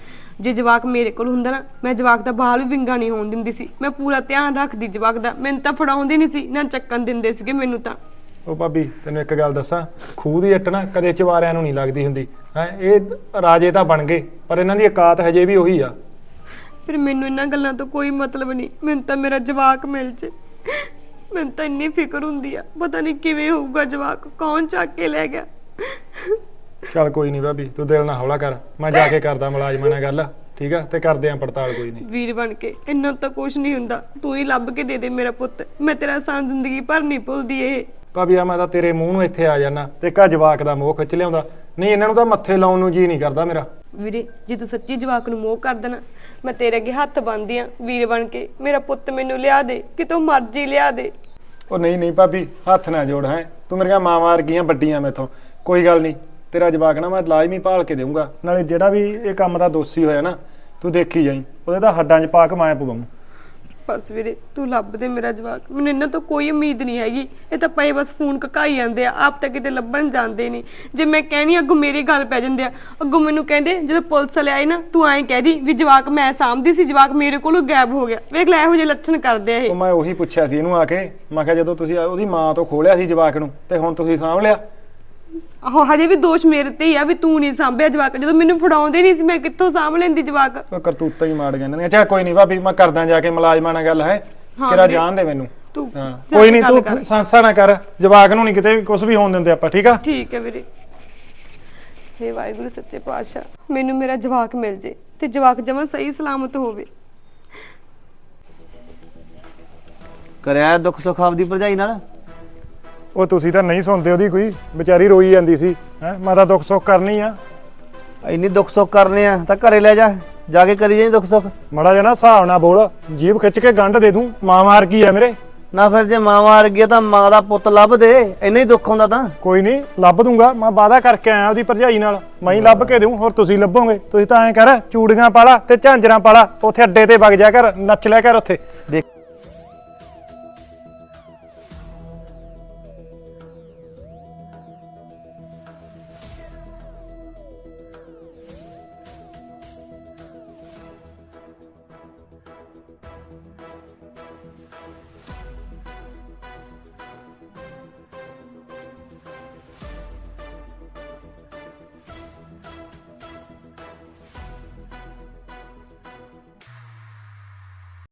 ਜੇ ਜਵਾਕ ਮੇਰੇ ਕੋਲ ਹੁੰਦਾ ਨਾ ਮੈਂ ਜਵਾਕ ਦਾ ਬਾਲ ਵੀ ਵਿੰਗਾ ਨਹੀਂ ਹੋਣ ਦਿੰਦੀ ਸੀ। ਮੈਂ ਪੂਰਾ ਧਿਆਨ ਰੱਖਦੀ ਜਵਾਕ ਦਾ। ਮੈਨੂੰ ਤਾਂ ਫੜਾਉਂਦੇ ਨਹੀਂ ਸੀ ਨਾ ਚੱਕਣ ਦਿੰਦੇ ਸੀਗੇ ਮੈਨੂੰ ਤਾਂ। ਉਹ ਭਾਬੀ ਤੈਨੂੰ ਇੱਕ ਗੱਲ ਦੱਸਾਂ ਖੂਹ ਦੀ ਨਾ ਕਦੇ ਚਵਾਰਿਆਂ ਨੂੰ ਨਹੀਂ ਲੱਗਦੀ ਹੁੰਦੀ। ਹੈ ਇਹ ਰਾਜੇ ਤਾਂ ਬਣ ਗਏ ਪਰ ਇਹਨਾਂ ਦੀ ਔਕਾਤ ਹਜੇ ਵੀ ਉਹੀ ਆ। ਫਿਰ ਮੈਨੂੰ ਇਹਨਾਂ ਗੱਲਾਂ ਤੋਂ ਕੋਈ ਮਤਲਬ ਨਹੀਂ। ਮੈਨੂੰ ਤਾਂ ਮੇਰਾ ਜਵਾਕ ਮਿਲ ਜੇ। ਮੈਨੂੰ ਤਾਂ ਇੰਨੀ ਫਿਕਰ ਹੁੰਦੀ ਆ। ਪਤਾ ਨਹੀਂ ਕਿਵੇਂ ਹੋਊਗਾ ਜਵਾਕ ਕੌਣ ਚੱਕ ਕੇ ਲੈ ਗਿਆ? ਚੱਲ ਕੋਈ ਨਹੀਂ ਭਾਬੀ ਤੂੰ ਦਿਲ ਨਾ ਹੌਲਾ ਕਰ ਮੈਂ ਜਾ ਕੇ ਕਰਦਾ ਮੁਲਾਜ਼ਮਾਂ ਨਾਲ ਗੱਲ ਠੀਕ ਆ? ਤੇ ਕਰਦੇ ਆਂ ਪੜਤਾਲ ਕੋਈ ਨਹੀਂ। ਵੀਰ ਬਣ ਕੇ ਇੰਨਾ ਤਾਂ ਕੁਝ ਨਹੀਂ ਹੁੰਦਾ ਤੂੰ ਹੀ ਲੱਭ ਕੇ ਦੇ ਦੇ ਮੇਰਾ ਪੁੱਤ ਮੈਂ ਤੇਰਾ ਸਾਨ ਜ਼ਿੰਦਗੀ ਭਰ ਨਹੀਂ ਭੁੱਲਦੀ ਇਹ। ਭਾਬੀ ਆ ਮੈਂ ਤਾਂ ਤੇਰੇ ਮੂੰਹ ਨੂੰ ਇੱਥੇ ਆ ਜਾਣਾ ਤੇ ਕਾ ਜਵਾਕ ਦਾ ਮੋਹ ਖਿੱਚ ਲਿਆਉਂਦਾ। ਨਹੀਂ ਇਹਨਾਂ ਨੂੰ ਤਾਂ ਮੱਥੇ ਲਾਉਣ ਨੂੰ ਜੀ ਨਹੀਂ ਕਰਦਾ ਮੇਰਾ। ਵੀਰੇ ਜੇ ਤੂੰ ਸੱਚੀ ਜਵਾਕ ਨੂੰ ਮੋਹ ਕਰ ਦੇਣਾ ਮੈਂ ਤੇਰੇ ਅੱਗੇ ਹੱਥ ਬੰਨਦੀ ਆ। ਵੀਰ ਬਣ ਕੇ ਮੇਰਾ ਪੁੱਤ ਮੈਨੂੰ ਲਿਆ ਦੇ ਕਿਤੋਂ ਮਰਜ਼ੀ ਲਿਆ ਦੇ। ਉਹ ਨਹੀਂ ਨਹੀਂ ਭਾਬੀ ਹੱਥ ਨਾ ਜੋੜ ਹੈ। ਤੂੰ ਮੇਰੀਆਂ ਮਾਵਾਂ ਵਰਗੀਆਂ ਵੱਡੀਆਂ ਮੈਥੋਂ ਕੋਈ ਗੱਲ ਨਹੀਂ। ਤੇਰਾ ਜਵਾਕ ਨਾ ਮੈਂ ਲਾਜ਼ਮੀ ਭਾਲ ਕੇ ਦੇਊਂਗਾ। ਨਾਲੇ ਜਿਹੜਾ ਵੀ ਇਹ ਕੰਮ ਦਾ ਦੋਸ਼ੀ ਹੋਇਆ ਨਾ ਤੂੰ ਦੇਖੀ ਜਾਈ ਉਹਦੇ ਤਾਂ ਹੱਡਾਂ 'ਚ ਪਾ ਕੇ ਮੈਂ ਪਵਾਉਂ ਬਸ ਵੀਰੇ ਤੂੰ ਲੱਭ ਦੇ ਮੇਰਾ ਜਵਾਕ। ਮੈਨੂੰ ਇਹਨਾਂ ਤੋਂ ਕੋਈ ਉਮੀਦ ਨਹੀਂ ਹੈਗੀ। ਇਹ ਤਾਂ ਪਏ ਬਸ ਫੋਨ ਕਕਾਈ ਜਾਂਦੇ ਆ ਆਪ ਤਾਂ ਕਿਤੇ ਲੱਭਣ ਜਾਂਦੇ ਨਹੀਂ। ਜੇ ਮੈਂ ਕਹਿਣੀ ਅੱਗੋਂ ਮੇਰੀ ਗੱਲ ਪੈ ਜਾਂਦੇ ਆ। ਅੱਗੋਂ ਮੈਨੂੰ ਕਹਿੰਦੇ ਜਦੋਂ ਪੁਲਿਸ ਵਾਲੇ ਆਏ ਨਾ ਤੂੰ ਐਂ ਕਹਿ ਦੀ ਵੀ ਜਵਾਕ ਮੈਂ ਸਾਂਭਦੀ ਸੀ ਜਵਾਕ ਮੇਰੇ ਕੋਲੋਂ ਗਾਇਬ ਹੋ ਗਿਆ। ਵੇਖ ਲੈ ਇਹੋ ਜਿਹੇ ਲੱਛਣ ਕਰਦੇ ਆ ਉਹ ਇਹ ਮੈਂ ਉਹੀ ਪੁੱਛਿਆ ਸੀ ਇਹਨੂੰ ਆ ਕੇ। ਮੈਂ ਕਿਹਾ ਜਦੋਂ ਤੁਸੀਂ ਉਹਦੀ ਮਾਂ ਤੋਂ ਖੋਲਿਆ ਸੀ ਜਵਾਕ ਨੂੰ ਤੇ ਹੁਣ ਤੁਸੀਂ ਸਾਂਭ ਲਿਆ? ਆਹੋ ਹਜੇ ਵੀ ਦੋਸ਼ ਮੇਰੇ ਤੇ ਹੀ ਆ ਵੀ ਤੂੰ ਨਹੀਂ ਸਾਂਭਿਆ ਜਵਾਕ। ਜਦੋਂ ਮੈਨੂੰ ਫੜਾਉਂਦੇ ਨਹੀਂ ਸੀ ਮੈਂ ਕਿੱਥੋਂ ਸਾਂਭ ਲੈਂਦੀ ਜਵਾਕ? ਉਹ ਕਰਤੂਤਾਂ ਹੀ ਮਾੜ ਗਈਆਂ ਨੇ ਚਾ ਕੋਈ ਨਹੀਂ ਭਾਬੀ ਮੈਂ ਕਰਦਾ ਜਾ ਕੇ ਮੁਲਾਜ਼ਮਾਂ ਨਾਲ ਗੱਲ ਹੈ। ਕਿਹੜਾ ਜਾਣ ਦੇ ਮੈਨੂੰ? ਤੂੰ ਹਾਂ। ਜਾ ਕੋਈ ਨਹੀਂ ਗੱਲ ਤੂੰ ਕਰ। ਸੰਸਾ ਨਾ ਕਰ। ਜਵਾਕ ਨੂੰ ਨਹੀਂ ਕਿਤੇ ਕੁਝ ਵੀ ਹੋਣ ਦਿੰਦੇ ਆਪਾਂ ਠੀਕ ਆ? ਠੀਕ ਹੈ ਵੀਰੇ। ਹੇ ਵਾਹਿਗੁਰੂ ਸੱਚੇ ਪਾਤਸ਼ਾਹ ਮੈਨੂੰ ਮੇਰਾ ਜਵਾਕ ਮਿਲ ਜੇ ਤੇ ਜਵਾਕ ਜਮਾਂ ਸਹੀ ਸਲਾਮਤ ਹੋਵੇ। ਕਰਿਆ ਦੁੱਖ ਸੁੱਖ ਆਪਦੀ ਭਰਜਾਈ ਨਾਲ? ਉਹ ਤੁਸੀਂ ਤਾਂ ਨਹੀਂ ਸੁਣਦੇ ਉਹਦੀ ਕੋਈ ਵਿਚਾਰੀ ਰੋਈ ਜਾਂਦੀ ਸੀ ਹੈ? ਮੈਂ ਤਾਂ ਦੁੱਖ ਸੁੱਖ ਕਰਨੀ ਆ। ਇੰਨੀ ਦੁੱਖ ਸੁੱਖ ਕਰਨੇ ਆ ਤਾਂ ਘਰੇ ਲੈ ਜਾ ਜਾ ਕੇ ਕਰੀ ਜਾਈ ਦੁੱਖ ਸੁੱਖ। ਮੜਾ ਜਣਾ ਹਿਸਾਬ ਨਾਲ ਬੋਲ ਜੀਭ ਖਿੱਚ ਕੇ ਗੰਢ ਦੇ ਦੂੰ ਮਾਂ ਮਾਰ ਕੀ ਆ ਮੇਰੇ? ਨਾ ਫਿਰ ਜੇ ਮਾਂ ਮਾਰ ਗਿਆ ਤਾਂ ਮਾਂ ਦਾ ਪੁੱਤ ਲੱਭ ਦੇ ਇੰਨਾ ਹੀ ਦੁੱਖ ਹੁੰਦਾ ਤਾਂ। ਕੋਈ ਨਹੀਂ ਲੱਭ ਦੂੰਗਾ ਮੈਂ ਵਾਅਦਾ ਕਰਕੇ ਆਇਆ ਉਹਦੀ ਭਰਜਾਈ ਨਾਲ। ਮੈਂ ਹੀ ਲੱਭ ਕੇ ਦੇਉਂ ਹੋਰ ਤੁਸੀਂ ਲੱਭੋਗੇ। ਤੁਸੀਂ ਤਾਂ ਐਂ ਕਰ ਚੂੜੀਆਂ ਪਾਲਾ ਤੇ ਝਾਂਜਰਾਂ ਪਾਲਾ ਉੱਥੇ ਅੱਡੇ ਤੇ ਵਗ ਜਾ ਕਰ ਨੱਚ ਲਿਆ ਕਰ ਉੱਥੇ। ਦੇਖ